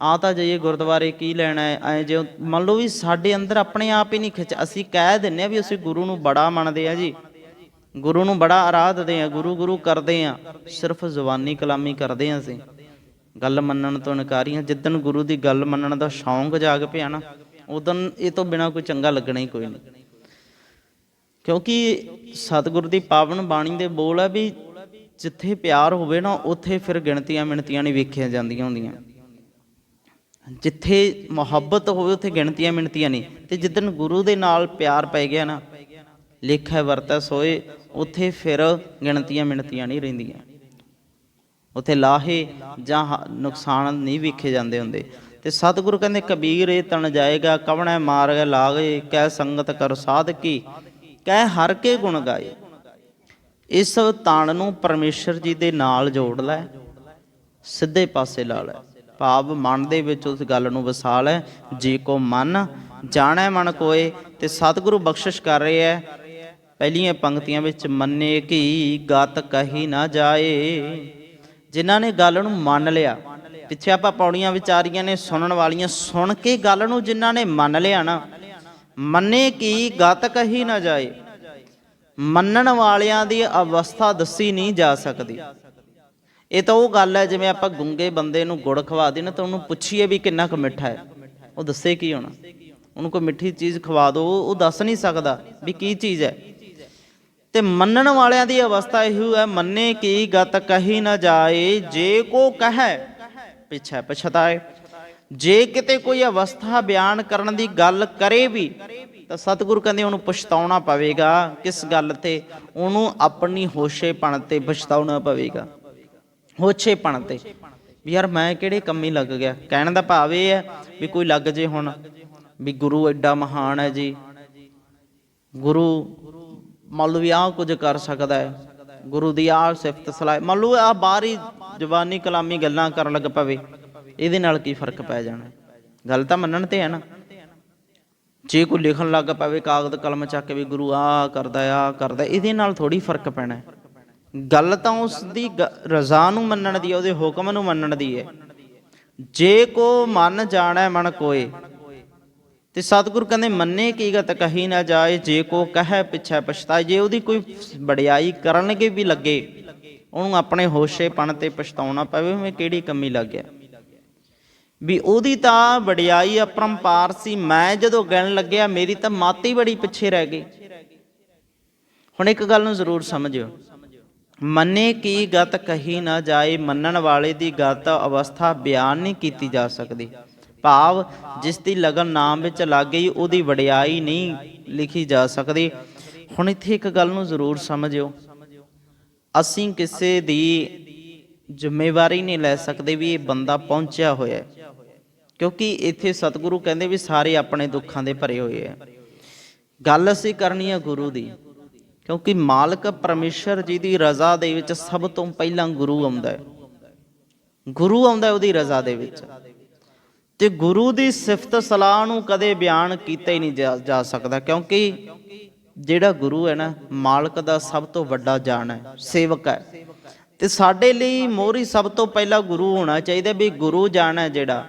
[SPEAKER 1] ਆ ਤਾਂ ਜਾਈਏ ਗੁਰਦੁਆਰੇ, ਕੀ ਲੈਣਾ ਹੈ? ਐ ਜੇ ਮੰਨ ਲਓ ਵੀ ਸਾਡੇ ਅੰਦਰ ਆਪਣੇ ਆਪ ਹੀ ਨਹੀਂ ਖਿੱਚ ਅਸੀਂ ਕਹਿ ਦਿੰਨੇ ਆ ਵੀ ਅਸੀਂ ਗੁਰੂ ਨੂੰ ਬੜਾ ਮੰਨਦੇ ਆ ਜੀ। ਗੁਰੂ ਨੂੰ ਬੜਾ ਆਰਾਧਦੇ ਆ ਗੁਰੂ ਗੁਰੂ ਕਰਦੇ ਆ ਸਿਰਫ ਜ਼ੁਬਾਨੀ ਕਲਾਮੀ ਕਰਦੇ ਆ ਅਸੀਂ। ਗੱਲ ਮੰਨਣ ਤੋਂ ਇਨਕਾਰੀ ਹਾਂ ਜਿੱਦਣ ਗੁਰੂ ਦੀ ਗੱਲ ਮੰਨਣ ਦਾ ਸ਼ੌਂਕ ਜਾਗ ਪਿਆ ਨਾ, ਉਦੋਂ ਇਹ ਤੋਂ ਬਿਨਾ ਕੋਈ ਚੰਗਾ ਲੱਗਣਾ ਹੀ ਕੋਈ ਨਹੀਂ। ਕਿਉਂਕਿ ਸਤਿਗੁਰ ਦੀ ਪਾਵਨ ਬਾਣੀ ਦੇ ਬੋਲ ਆ ਵੀ ਜਿੱਥੇ ਪਿਆਰ ਹੋਵੇ ਨਾ, ਉੱਥੇ ਫਿਰ ਗਿਣਤੀਆਂ ਮਿਣਤੀਆਂ ਨਹੀਂ ਵੇਖੀਆਂ ਜਾਂਦੀਆਂ ਹੁੰਦੀਆਂ। ਜਿੱਥੇ ਮੁਹੱਬਤ ਹੋਵੇ, ਉੱਥੇ ਗਿਣਤੀਆਂ ਮਿਣਤੀਆਂ ਨਹੀਂ। ਤੇ ਜਿੱਦਨ ਗੁਰੂ ਦੇ ਨਾਲ ਪਿਆਰ ਪੈ ਗਿਆ ਨਾ, ਲੇਖਾ ਵਰਤੈ ਸੋਏ, ਉੱਥੇ ਫਿਰ ਗਿਣਤੀਆਂ ਮਿਣਤੀਆਂ ਨਹੀਂ ਰਹਿੰਦੀਆਂ। ਉੱਥੇ ਲਾਹੇ ਜਾਂ ਨੁਕਸਾਨ ਨਹੀਂ ਵੇਖੇ ਜਾਂਦੇ ਹੁੰਦੇ। ਤੇ ਸਤਿਗੁਰੂ ਕਹਿੰਦੇ, ਕਬੀਰ ਇਹ ਤਣ ਜਾਏਗਾ, ਕਵਣੈ ਮਾਰਗ ਲਾਗੇ, ਕਹਿ ਸੰਗਤ ਕਰ ਸਾਧਕੀ, ਕਹਿ ਹਰ ਕੇ ਗੁਣ ਗਾਏ। ਇਸ ਤਣ ਨੂੰ ਪਰਮੇਸ਼ਰ ਜੀ ਦੇ ਨਾਲ ਜੋੜ ਲੈ, ਸਿੱਧੇ ਪਾਸੇ ਲਾ ਲੈ। ਭਾਵ ਮਨ ਦੇ ਵਿੱਚ ਉਸ ਗੱਲ ਨੂੰ ਵਸਾ ਲੈ, ਜੇ ਕੋ ਮਨ ਜਾਣੈ ਮਨ ਕੋਏ, ਤੇ ਸਤਿਗੁਰੂ ਬਖਸ਼ਿਸ਼ ਕਰ ਰਿਹਾ ਹੈ ਪਹਿਲੀਆਂ ਪੰਕਤੀਆਂ ਵਿੱਚ, ਮੰਨੇ ਕੀ ਗਤ ਕਹੀ ਨਾ ਜਾਏ। ਜਿਨ੍ਹਾਂ ਨੇ ਗੱਲ ਨੂੰ ਮੰਨ ਲਿਆ। ਪਿੱਛੇ ਆਪਾਂ ਪੌੜੀਆਂ ਵਿਚਾਰੀਆਂ ਨੇ ਸੁਣਨ ਵਾਲੀਆਂ ਸੁਣ ਕੇ ਗੱਲ ਨੂੰ ਜਿਨ੍ਹਾਂ ਨੇ ਮੰਨ ਲਿਆ ਨਾ, ਮੰਨੇ ਕੀ ਗਤ ਕਹੀ ਨਾ ਜਾਏ। ਮੰਨਣ ਵਾਲਿਆਂ ਦੀ ਅਵਸਥਾ ਦੱਸੀ ਨਹੀਂ ਜਾ ਸਕਦੀ। ਇਹ ਤਾਂ ਉਹ ਗੱਲ ਹੈ ਜਿਵੇਂ ਆਪਾਂ ਗੁੰਗੇ ਬੰਦੇ ਨੂੰ ਗੁੜ ਖਵਾ ਦੇਣਾ ਤਾਂ ਉਹਨੂੰ ਪੁੱਛੀਏ ਵੀ ਕਿੰਨਾ ਕੁ ਮਿੱਠਾ ਹੈ। ਉਹ ਦੱਸੇ ਕੀ ਹੋਣਾ? ਉਹਨੂੰ ਕੋਈ ਮਿੱਠੀ ਚੀਜ਼ ਖਵਾ ਦਿਓ ਉਹ ਦੱਸ ਨਹੀਂ ਸਕਦਾ ਵੀ ਕੀ ਚੀਜ਼ ਹੈ। ਤੇ ਮੰਨਣ ਵਾਲਿਆਂ ਦੀ ਅਵਸਥਾ ਇਹੋ ਹੈ, ਮੰਨੇ ਕੀ ਗਤ ਕਹੀ ਨਾ ਜਾਏ, ਜੇ ਕੋ ਕਹੈ, ਪਿਛੈ ਪਛਤਾਏ। ਜੇ ਕਿਤੇ ਕੋਈ ਅਵਸਥਾ ਬਿਆਨ ਕਰਨ ਦੀ ਗੱਲ ਕਰੇ ਵੀ, ਤਾਂ ਸਤਿਗੁਰੂ ਕਹਿੰਦੇ ਉਹਨੂੰ ਪਛਤਾਉਣਾ ਪਵੇਗਾ, ਕਿਸ ਗੱਲ ਤੇ? ਉਹਨੂੰ ਆਪਣੀ ਹੋਸ਼ੇਪਣ ਤੇ ਪਛਤਾਉਣਾ ਪਵੇਗਾ। ਹੋਸ਼ੇਪਣ ਤੇ। ਵੀ ਯਾਰ ਮੈਂ ਕਿਹੜੇ ਕੰਮੀ ਲੱਗ ਗਿਆ? ਕਹਿਣ ਦਾ ਭਾਵ ਇਹ ਹੈ ਵੀ ਕੋਈ ਲੱਗ ਜੇ ਹੁਣ, ਵੀ ਗੁਰੂ ਐਡਾ ਮਹਾਨ ਹੈ ਜੀ। ਗੁਰੂ ਮੰਨ ਲਓ ਵੀ ਆਹ ਕੁਝ ਕਰ ਸਕਦਾ ਹੈ, ਗੁਰੂ ਦੀ ਆਹ ਸਿਫਤ ਸਲਾਹ, ਮੰਨ ਲਓ ਆ ਬਾਹਰੀ ਜ਼ਬਾਨੀ ਕਲਾਮੀ ਗੱਲਾਂ ਕਰਨ ਲੱਗ ਪਵੇ, ਇਹਦੇ ਨਾਲ ਕੀ ਫ਼ਰਕ ਪੈ ਜਾਣਾ? ਗੱਲ ਤਾਂ ਮੰਨਣ ਤੇ ਹੈ ਨਾ। ਜੇ ਕੋਈ ਲਿਖਣ ਲੱਗ ਪਵੇ ਕਾਗਜ਼ ਕਲਮ ਚੱਕ ਕੇ ਵੀ ਗੁਰੂ ਆਹ ਕਰਦਾ ਆ ਕਰਦਾ ਇਹਦੇ ਨਾਲ ਥੋੜੀ ਫ਼ਰਕ ਪੈਣਾ ਗੱਲ ਤਾਂ ਉਸ ਦੀ ਰਜ਼ਾ ਨੂੰ ਮੰਨਣ ਦੀ ਹੈ, ਉਹਦੇ ਹੁਕਮ ਨੂੰ ਮੰਨਣ ਦੀ ਹੈ। ਜੇ ਕੋ ਮਨ ਜਾਣੈ ਮਨ ਕੋਏ ਤੇ ਸਤਿਗੁਰ ਕਹਿੰਦੇ, ਮੰਨੇ ਕੀ ਗਤ ਕਹੀ ਨਾ ਜਾਏ, ਜੇ ਕੋ ਕਹੈ ਪਿਛੈ ਪਛਤਾਏ, ਜੇ ਉਹਦੀ ਕੋਈ ਬੜਾਈ ਕਰਨਗੇ ਵੀ ਲੱਗੇ, ਉਹਨੂੰ ਆਪਣੇ ਹੋਸ਼ੇਪਣ ਤੇ ਪਛਤਾਉਣਾ ਪਵੇ ਮੈਂ ਕਿਹੜੀ ਕਮੀ ਲੱਗ ਗਿਆ। ਵੀ ਉਹਦੀ ਤਾਂ ਵਡਿਆਈ ਅਪਰੰਪਾਰ ਸੀ, ਮੈਂ ਜਦੋਂ ਗਿਣ ਲੱਗਿਆ, ਮੇਰੀ ਤਾਂ ਮਾਤੀ ਬੜੀ ਪਿੱਛੇ ਰਹਿ ਗਈ। ਹੁਣ ਇੱਕ ਗੱਲ ਨੂੰ ਜ਼ਰੂਰ ਸਮਝਿਓ। ਮੰਨੇ ਕੀ ਗਤ ਕਹੀ ਨਾ ਜਾਏ, ਮੰਨਣ ਵਾਲੇ ਦੀ ਗਤ ਅਵਸਥਾ ਬਿਆਨ ਨਹੀਂ ਕੀਤੀ ਜਾ ਸਕਦੀ। ਭਾਵ ਜਿਸ ਦੀ ਲਗਨ ਨਾਮ ਵਿੱਚ ਲੱਗ ਗਈ, ਉਹਦੀ ਵਡਿਆਈ ਨਹੀਂ ਲਿਖੀ ਜਾ ਸਕਦੀ। ਹੁਣ ਇੱਥੇ ਇੱਕ ਗੱਲ ਨੂੰ ਜ਼ਰੂਰ ਸਮਝਿਓ। ਅਸੀਂ ਕਿਸੇ ਦੀ ਜ਼ਿੰਮੇਵਾਰੀ ਨਹੀਂ ਲੈ ਸਕਦੇ ਵੀ ਇਹ ਬੰਦਾ ਪਹੁੰਚਿਆ ਹੋਇਆ ਹੈ। ਕਿਉਂਕਿ ਇੱਥੇ ਸਤਿਗੁਰੂ ਕਹਿੰਦੇ ਵੀ ਸਾਰੇ ਆਪਣੇ ਦੁੱਖਾਂ ਦੇ ਭਰੇ ਹੋਏ ਆ ਗੱਲ ਅਸੀਂ ਕਰਨੀ ਹੈ ਗੁਰੂ ਦੀ। ਕਿਉਂਕਿ ਮਾਲਕ ਪਰਮੇਸ਼ਰ ਜੀ ਦੀ ਰਜ਼ਾ ਦੇ ਵਿੱਚ ਸਭ ਤੋਂ ਪਹਿਲਾਂ ਗੁਰੂ ਆਉਂਦਾ ਹੈ। ਗੁਰੂ ਆਉਂਦਾ ਉਹਦੀ ਰਜ਼ਾ ਦੇ ਵਿੱਚ। ਤੇ ਗੁਰੂ ਦੀ ਸਿਫਤ ਸਲਾਹ ਨੂੰ ਕਦੇ ਬਿਆਨ ਕੀਤਾ ਹੀ ਨਹੀਂ ਜਾ- ਜਾ ਸਕਦਾ, ਕਿਉਂਕਿ ਜਿਹੜਾ ਗੁਰੂ ਹੈ ਨਾ, ਮਾਲਕ ਦਾ ਸਭ ਤੋਂ ਵੱਡਾ ਜਾਣ ਹੈ, ਸੇਵਕ ਹੈ ਤੇ ਸਾਡੇ ਲਈ ਮੋਹਰੀ ਸਭ ਤੋਂ ਪਹਿਲਾਂ ਗੁਰੂ ਹੋਣਾ ਚਾਹੀਦਾ ਵੀ ਗੁਰੂ ਜਾਣ ਹੈ ਜਿਹੜਾ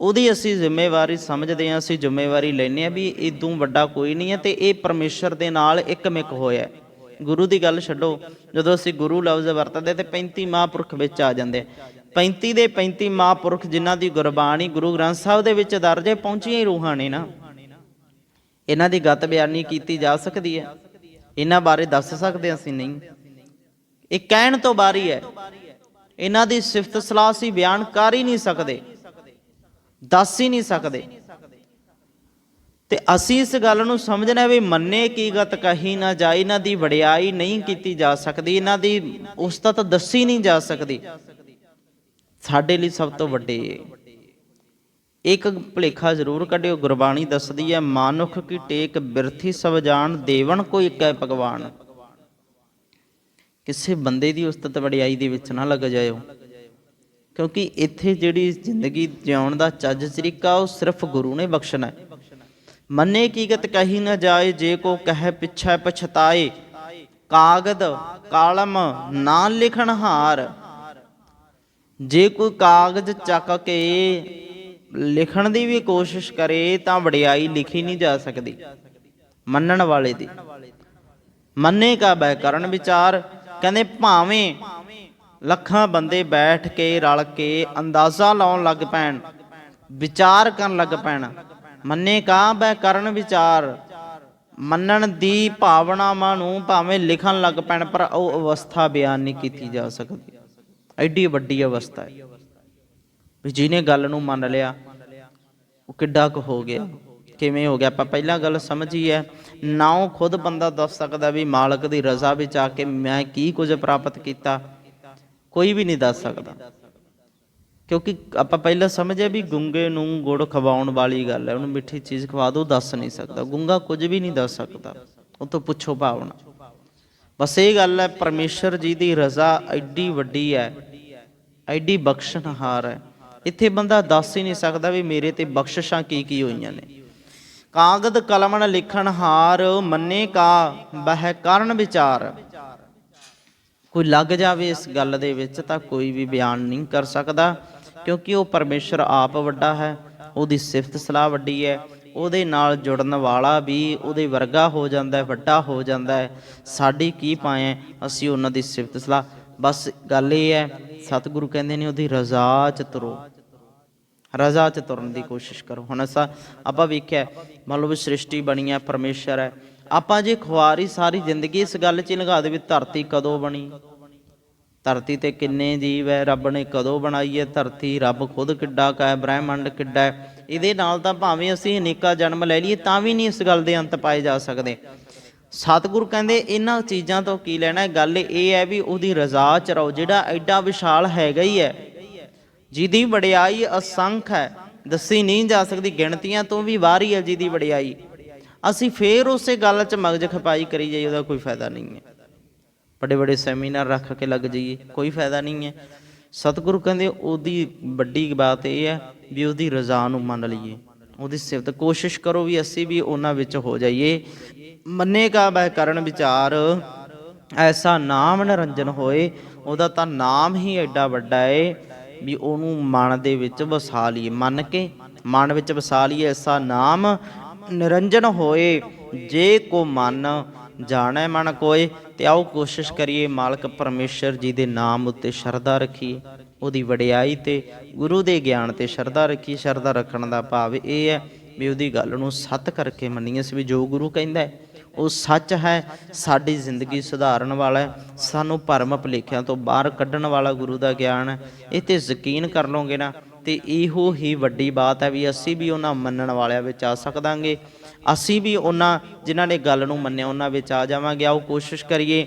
[SPEAKER 1] ਉਹਦੀ ਅਸੀਂ ਜ਼ਿੰਮੇਵਾਰੀ ਸਮਝਦੇ ਹਾਂ, ਅਸੀਂ ਜ਼ਿੰਮੇਵਾਰੀ ਲੈਨੇ ਆ ਵੀ ਇਦੋਂ ਵੱਡਾ ਕੋਈ ਨਹੀਂ ਹੈ ਤੇ ਇਹ ਪਰਮੇਸ਼ਰ ਦੇ ਨਾਲ ਇੱਕ ਇੱਕਮਿਕ ਹੋਇਆ ਹੈ। ਗੁਰੂ ਦੀ ਗੱਲ ਛੱਡੋ। ਜਦੋਂ ਅਸੀਂ ਗੁਰੂ ਲਫ਼ਜ਼ ਵਰਤਦੇ ਤੇ 35 ਮਹਾਂਪੁਰਖ ਵਿੱਚ ਆ ਜਾਂਦੇ। ਆ। 35 ਦੇ 35 ਮਹਾਂਪੁਰਖ ਜਿਨ੍ਹਾਂ ਦੀ ਗੁਰਬਾਣੀ ਗੁਰੂ ਗ੍ਰੰਥ ਸਾਹਿਬ ਦੇ ਵਿੱਚ ਦਰਜੇ ਪਹੁੰਚੀਆਂ ਹੀ ਰੂਹਾਂ ਨੇ ਨਾ। ਇਹਨਾਂ ਦੀ ਗਤ ਬਿਆਨੀ ਕੀਤੀ ਜਾ ਸਕਦੀ ਹੈ। ਇਹਨਾਂ ਬਾਰੇ ਦੱਸ ਸਕਦੇ ਅਸੀਂ ਨਹੀਂ। ਇਹ ਕਹਿਣ ਤੋਂ ਬਾਰੀ ਹੈ। ਇਹਨਾਂ ਦੀ ਸਿਫਤ ਸਲਾਹ ਅਸੀਂ ਬਿਆਨ ਕਰ ਹੀ ਨਹੀਂ ਸਕਦੇ। ਦੱਸ ਹੀ ਨਹੀਂ ਸਕਦੇ। ਤੇ ਅਸੀਂ ਇਸ ਗੱਲ ਨੂੰ ਸਮਝਣਾ ਵੀ ਮੰਨੇ ਕੀ ਗਤ ਕਹੀ ਨਾ ਜਾਈ, ਇਹਨਾਂ ਦੀ ਵਡਿਆਈ ਨਹੀਂ ਕੀਤੀ ਜਾ ਸਕਦੀ, ਇਹਨਾਂ ਦੀ ਉਸਤਤ ਦੱਸੀ ਨਹੀਂ ਜਾ ਸਕਦੀ। ਸਾਡੇ ਲਈ ਸਭ ਤੋਂ ਵੱਡੇ ਇੱਕ ਭੁਲੇਖਾ ਜ਼ਰੂਰ ਕੱਢਿਓ, ਗੁਰਬਾਣੀ ਦੱਸਦੀ ਹੈ, ਮਾਨੁਖ ਕੀ ਟੇਕ ਬਿਰਥੀ ਸਭ ਜਾਣ ਦੇਵਨ ਕੋਈ ਇੱਕੈ ਭਗਵਾਨ। ਕਿਸੇ ਬੰਦੇ ਦੀ ਉਸਤਤ ਵਡਿਆਈ ਦੇ ਵਿੱਚ ਨਾ ਲੱਗ ਜਾਇਓ, ਕਿਉਂਕਿ ਇੱਥੇ ਜਿਹੜੀ ਜ਼ਿੰਦਗੀ ਜਿਉਣ ਦਾ ਚੱਜ ਤਰੀਕਾ ਉਹ ਸਿਰਫ ਗੁਰੂ ਨੇ ਬਖਸ਼ਣਾ ਹੈ। ਮੰਨੇ ਕੀ ਗਤ ਕਹੀ ਨਾ ਜਾਏ, ਜੇ ਕੋ ਕਹੇ ਪਿਛੈ ਪਛਤਾਏ। ਕਾਗਦ ਕਾਲਮ ਨਾ ਲਿਖਣ ਹਾਰ। ਜੇ ਕੋਈ ਕਾਗਜ਼ ਚੱਕ ਕੇ ਲਿਖਣ ਦੀ ਵੀ ਕੋਸ਼ਿਸ਼ ਕਰੇ, ਤਾਂ ਵਡਿਆਈ ਲਿਖੀ ਨਹੀਂ ਜਾ ਸਕਦੀ। ਮੰਨਣ ਵਾਲੇ ਦੀ। ਮੰਨੇ ਕਾ ਬਹਿ ਕਰਨ ਵਿਚਾਰ। ਕਹਿੰਦੇ ਭਾਵੇਂ ਲੱਖਾਂ ਬੰਦੇ ਬੈਠ ਕੇ ਰਲ ਕੇ ਅੰਦਾਜ਼ਾ ਲਾਉਣ ਲੱਗ ਪੈਣ, ਵਿਚਾਰ ਕਰਨ ਲੱਗ ਪੈਣ ਮੰਨੇ ਕਾ ਬੈ ਕਰਨ ਵਿਚਾਰ। ਮੰਨਣ ਦੀ ਭਾਵਨਾਵਾਂ ਨੂੰ ਭਾਵੇਂ ਲਿਖਣ ਲੱਗ ਪੈਣ, ਪਰ ਉਹ ਅਵਸਥਾ ਬਿਆਨ ਨਹੀਂ ਕੀਤੀ ਜਾ ਸਕਦੀ। ਐਡੀ ਵੱਡੀ ਅਵਸਥਾ ਹੈ। ਵੀ ਜਿਹਨੇ ਗੱਲ ਨੂੰ ਮੰਨ ਲਿਆ, ਉਹ ਕਿੱਡਾ ਕੁ ਹੋ ਗਿਆ। ਕਿਵੇਂ ਹੋ ਗਿਆ? ਆਪਾਂ ਪਹਿਲਾਂ ਗੱਲ ਸਮਝੀ ਹੈ ਨਾ ਉਹ ਖੁਦ ਬੰਦਾ ਦੱਸ ਸਕਦਾ ਵੀ ਮਾਲਕ ਦੀ ਰਜ਼ਾ ਵਿੱਚ ਆ ਕੇ ਮੈਂ ਕੀ ਕੁਝ ਪ੍ਰਾਪਤ ਕੀਤਾ। ਕੋਈ ਵੀ ਨਹੀਂ ਦੱਸ ਸਕਦਾ। ਕਿਉਂਕਿ ਆਪਾਂ ਪਹਿਲਾਂ ਸਮਝਿਆ ਵੀ ਗੁੰਗੇ ਨੂੰ ਗੁੜ ਖਵਾਉਣ ਵਾਲੀ ਗੱਲ ਹੈ, ਉਹਨੂੰ ਮਿੱਠੀ ਚੀਜ਼ ਖਵਾ ਦੋ ਦੱਸ ਨਹੀਂ ਸਕਦਾ। ਗੁੰਗਾ ਕੁਝ ਵੀ ਨਹੀਂ ਦੱਸ ਸਕਦਾ। ਉਹ ਤੋਂ ਪੁੱਛੋ ਭਾਵਨਾ। ਬਸ ਇਹ ਗੱਲ ਹੈ, ਪਰਮੇਸ਼ਰ ਜੀ ਦੀ ਰਜ਼ਾ ਐਡੀ ਵੱਡੀ ਹੈ, ਐਡੀ ਬਖਸ਼ਣਹਾਰ ਹੈ। ਇੱਥੇ ਬੰਦਾ ਦੱਸ ਹੀ ਨਹੀਂ ਸਕਦਾ ਵੀ ਮੇਰੇ ਤੇ ਬਖਸ਼ਿਸ਼ਾਂ ਕੀ ਕੀ ਹੋਈਆਂ ਨੇ। ਕਾਗਦ ਕਲਮਣ ਲਿਖਣ ਹਾਰ ਮੰਨੇ ਕਾ, ਬਹਿ ਕਰਨ ਵਿਚਾਰ। ਕੋਈ ਲੱਗ ਜਾਵੇ ਇਸ ਗੱਲ ਦੇ ਵਿੱਚ ਤਾਂ ਕੋਈ ਵੀ ਬਿਆਨ ਨਹੀਂ ਕਰ ਸਕਦਾ। ਕਿਉਂਕਿ ਉਹ ਪਰਮੇਸ਼ਰ ਆਪ ਵੱਡਾ ਹੈ, ਉਹਦੀ ਸਿਫਤ ਸਲਾਹ ਵੱਡੀ ਹੈ, ਉਹਦੇ ਨਾਲ ਜੁੜਨ ਵਾਲਾ ਵੀ ਉਹਦੇ ਵਰਗਾ ਹੋ ਜਾਂਦਾ ਹੈ, ਵੱਡਾ ਹੋ ਜਾਂਦਾ ਹੈ। ਸਾਡੀ ਕੀ ਪਾਏ ਅਸੀਂ ਉਹਨਾਂ ਦੀ ਸਿਫਤ ਸਲਾਹ। ਬਸ ਗੱਲ ਇਹ ਹੈ, ਸਤਿਗੁਰੂ ਕਹਿੰਦੇ ਨੇ ਉਹਦੀ ਰਜ਼ਾ ਚ ਤੁਰੋ। ਰਜ਼ਾ ਚ ਤੁਰਨ ਦੀ ਕੋਸ਼ਿਸ਼ ਕਰੋ। ਹੁਣ ਅਸਾਂ, ਆਪਾਂ ਵੇਖਿਆ, ਮੰਨ ਲਓ ਵੀ ਸ੍ਰਿਸ਼ਟੀ ਬਣੀ ਹੈ, ਪਰਮੇਸ਼ਰ ਹੈ। ਆਪਾਂ ਜੇ ਖੁਆਰੀ ਸਾਰੀ ਜ਼ਿੰਦਗੀ ਇਸ ਗੱਲ 'ਚ ਹੀ ਲਗਾ ਦੇ ਵੀ ਧਰਤੀ ਕਦੋਂ ਬਣੀ? ਧਰਤੀ ਤੇ ਕਿੰਨੇ ਜੀਵ ਹੈ ਰੱਬ ਨੇ ਕਦੋਂ ਬਣਾਈ ਹੈ ਧਰਤੀ ਰੱਬ ਖੁਦ ਕਿੱਡਾ ਕਾ ਹੈ ਬ੍ਰਹਿਮੰਡ ਕਿੱਡਾ ਹੈ ਇਹਦੇ ਨਾਲ ਤਾਂ ਭਾਵੇਂ ਅਸੀਂ ਅਨੇਕਾਂ ਜਨਮ ਲੈ ਲਈਏ, ਤਾਂ ਵੀ ਨਹੀਂ ਇਸ ਗੱਲ ਦੇ ਅੰਤ ਪਾਏ ਜਾ ਸਕਦੇ। ਸਤਿਗੁਰੂ ਕਹਿੰਦੇ ਇਹਨਾਂ ਚੀਜ਼ਾਂ ਤੋਂ ਕੀ ਲੈਣਾ ਹੈ? ਗੱਲ ਇਹ ਹੈ ਵੀ ਉਹਦੀ ਰਜ਼ਾ ਚ ਰਹੋ, ਜਿਹੜਾ ਐਡਾ ਵਿਸ਼ਾਲ ਹੈਗਾ ਹੀ ਹੈ ਜਿਹਦੀ ਵਡਿਆਈ ਅਸੰਖ ਹੈ ਦੱਸੀ ਨਹੀਂ ਜਾ ਸਕਦੀ, ਗਿਣਤੀਆਂ ਤੋਂ ਵੀ ਬਾਹਰੀ ਹੈ ਜਿਹਦੀ ਵਡਿਆਈ। ਅਸੀਂ ਫੇਰ ਉਸੇ ਗੱਲ 'ਚ ਮਗਜ ਖਪਾਈ ਕਰੀ ਜਾਈਏ, ਉਹਦਾ ਕੋਈ ਫਾਇਦਾ ਨਹੀਂ ਹੈ ਵੱਡੇ ਵੱਡੇ ਸੈਮੀਨਾਰ ਰੱਖ ਕੇ ਲੱਗ ਜਾਈਏ, ਕੋਈ ਫਾਇਦਾ ਨਹੀਂ ਹੈ। ਸਤਿਗੁਰੂ ਕਹਿੰਦੇ ਉਹਦੀ ਵੱਡੀ ਬਾਤ ਇਹ ਹੈ ਵੀ ਉਹਦੀ ਰਜ਼ਾ ਨੂੰ ਮੰਨ ਲਈਏ। ਉਹਦੀ ਸਿਫਤ ਕੋਸ਼ਿਸ਼ ਕਰੋ ਵੀ ਅਸੀਂ ਵੀ ਉਹਨਾਂ ਵਿੱਚ ਹੋ ਜਾਈਏ। ਮੰਨੇਗਾ ਬਹਿ ਕਰਨ ਵਿਚਾਰ, ਐਸਾ ਨਾਮ ਨਿਰੰਜਨ ਹੋਏ, ਉਹਦਾ ਤਾਂ ਨਾਮ ਹੀ ਐਡਾ ਵੱਡਾ ਏ ਵੀ ਉਹਨੂੰ ਮਨ ਦੇ ਵਿੱਚ ਵਸਾ ਲਈਏ। ਮੰਨ ਕੇ ਮਨ ਵਿੱਚ ਵਸਾ ਲਈਏ ਐਸਾ ਨਾਮ ਨਿਰੰਜਨ ਹੋਏ, ਜੇ ਕੋ ਮਨ ਜਾਣੈ ਮਨ ਕੋਏ ਤੇ ਆਓ ਕੋਸ਼ਿਸ਼ ਕਰੀਏ ਮਾਲਕ ਪਰਮੇਸ਼ਰ ਜੀ ਦੇ ਨਾਮ ਉੱਤੇ ਸ਼ਰਧਾ ਰੱਖੀਏ। ਉਹਦੀ ਵਡਿਆਈ ਤੇ ਗੁਰੂ ਦੇ ਗਿਆਨ ਤੇ ਸ਼ਰਧਾ ਰੱਖੀ ਸ਼ਰਧਾ ਰੱਖਣ ਦਾ ਭਾਵ ਇਹ ਹੈ ਵੀ ਉਹਦੀ ਗੱਲ ਨੂੰ ਸੱਤ ਕਰਕੇ ਮੰਨੀਏ ਸੀ ਵੀ ਜੋ ਗੁਰੂ ਕਹਿੰਦਾ ਹੈ, ਉਹ ਸੱਚ ਹੈ, ਸਾਡੀ ਜ਼ਿੰਦਗੀ ਸੁਧਾਰਨ ਵਾਲਾ ਹੈ, ਸਾਨੂੰ ਭਰਮ ਭੁਲੇਖਿਆਂ ਤੋਂ ਬਾਹਰ ਕੱਢਣ ਵਾਲਾ ਗੁਰੂ ਦਾ ਗਿਆਨ ਹੈ। ਇਹ ਤੇ ਯਕੀਨ ਕਰ ਲਓਗੇ ਨਾ, ਤੇ ਇਹੋ ਹੀ ਵੱਡੀ ਬਾਤ ਹੈ ਵੀ ਅਸੀਂ ਵੀ ਉਹਨਾਂ ਮੰਨਣ ਵਾਲਿਆਂ ਵਿੱਚ ਆ ਸਕਦਾਂਗੇ। ਅਸੀਂ ਵੀ ਉਹਨਾਂ ਜਿਨ੍ਹਾਂ ਨੇ ਗੱਲ ਨੂੰ ਮੰਨਿਆ, ਉਹਨਾਂ ਵਿੱਚ ਆ ਜਾਵਾਂਗੇ। ਆਓ ਕੋਸ਼ਿਸ਼ ਕਰੀਏ,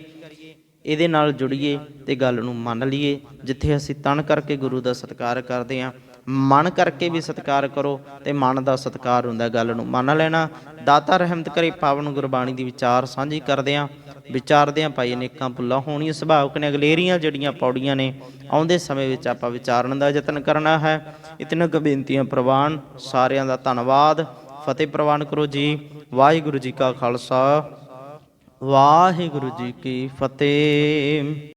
[SPEAKER 1] ਇਹਦੇ ਨਾਲ ਜੁੜੀਏ ਤੇ ਗੱਲ ਨੂੰ ਮੰਨ ਲਈਏ। ਜਿੱਥੇ ਅਸੀਂ ਤਨ ਕਰਕੇ ਗੁਰੂ ਦਾ ਸਤਿਕਾਰ ਕਰਦੇ ਹਾਂ, ਮਨ ਕਰਕੇ ਵੀ ਸਤਿਕਾਰ ਕਰੋ ਤੇ ਮਨ ਦਾ ਸਤਿਕਾਰ ਹੁੰਦਾ ਗੱਲ ਨੂੰ। ਮੰਨ ਲੈਣਾ, ਦਾਤਾ ਰਹਿਮਤ ਕਰੇ, ਪਾਵਨ ਗੁਰਬਾਣੀ ਦੀ ਵਿਚਾਰ ਸਾਂਝੀ ਕਰਦੇ ਹਾਂ, ਵਿਚਾਰਦੇ ਹਾਂ, ਭਾਈ ਅਨੇਕਾਂ ਭੁੱਲਾਂ ਹੋਣੀਆਂ, ਸੁਭਾਵਕ ਨੇ ਅਗਲੇਰੀਆਂ ਜਿਹੜੀਆਂ ਪੌੜੀਆਂ ਨੇ, ਆਉਂਦੇ ਸਮੇਂ ਵਿੱਚ ਆਪਾਂ ਵਿਚਾਰਨ ਦਾ ਯਤਨ ਕਰਨਾ ਹੈ। ਇਤਨਾ ਕੁ ਬੇਨਤੀਆਂ ਪ੍ਰਵਾਨ, ਸਾਰਿਆਂ ਦਾ ਧੰਨਵਾਦ। ਫਤਿਹ ਪ੍ਰਵਾਨ ਕਰੋ ਜੀ। ਵਾਹਿਗੁਰੂ ਜੀ ਕਾ ਖਾਲਸਾ। ਵਾਹਿਗੁਰੂ ਜੀ ਕੀ ਫਤਿਹ।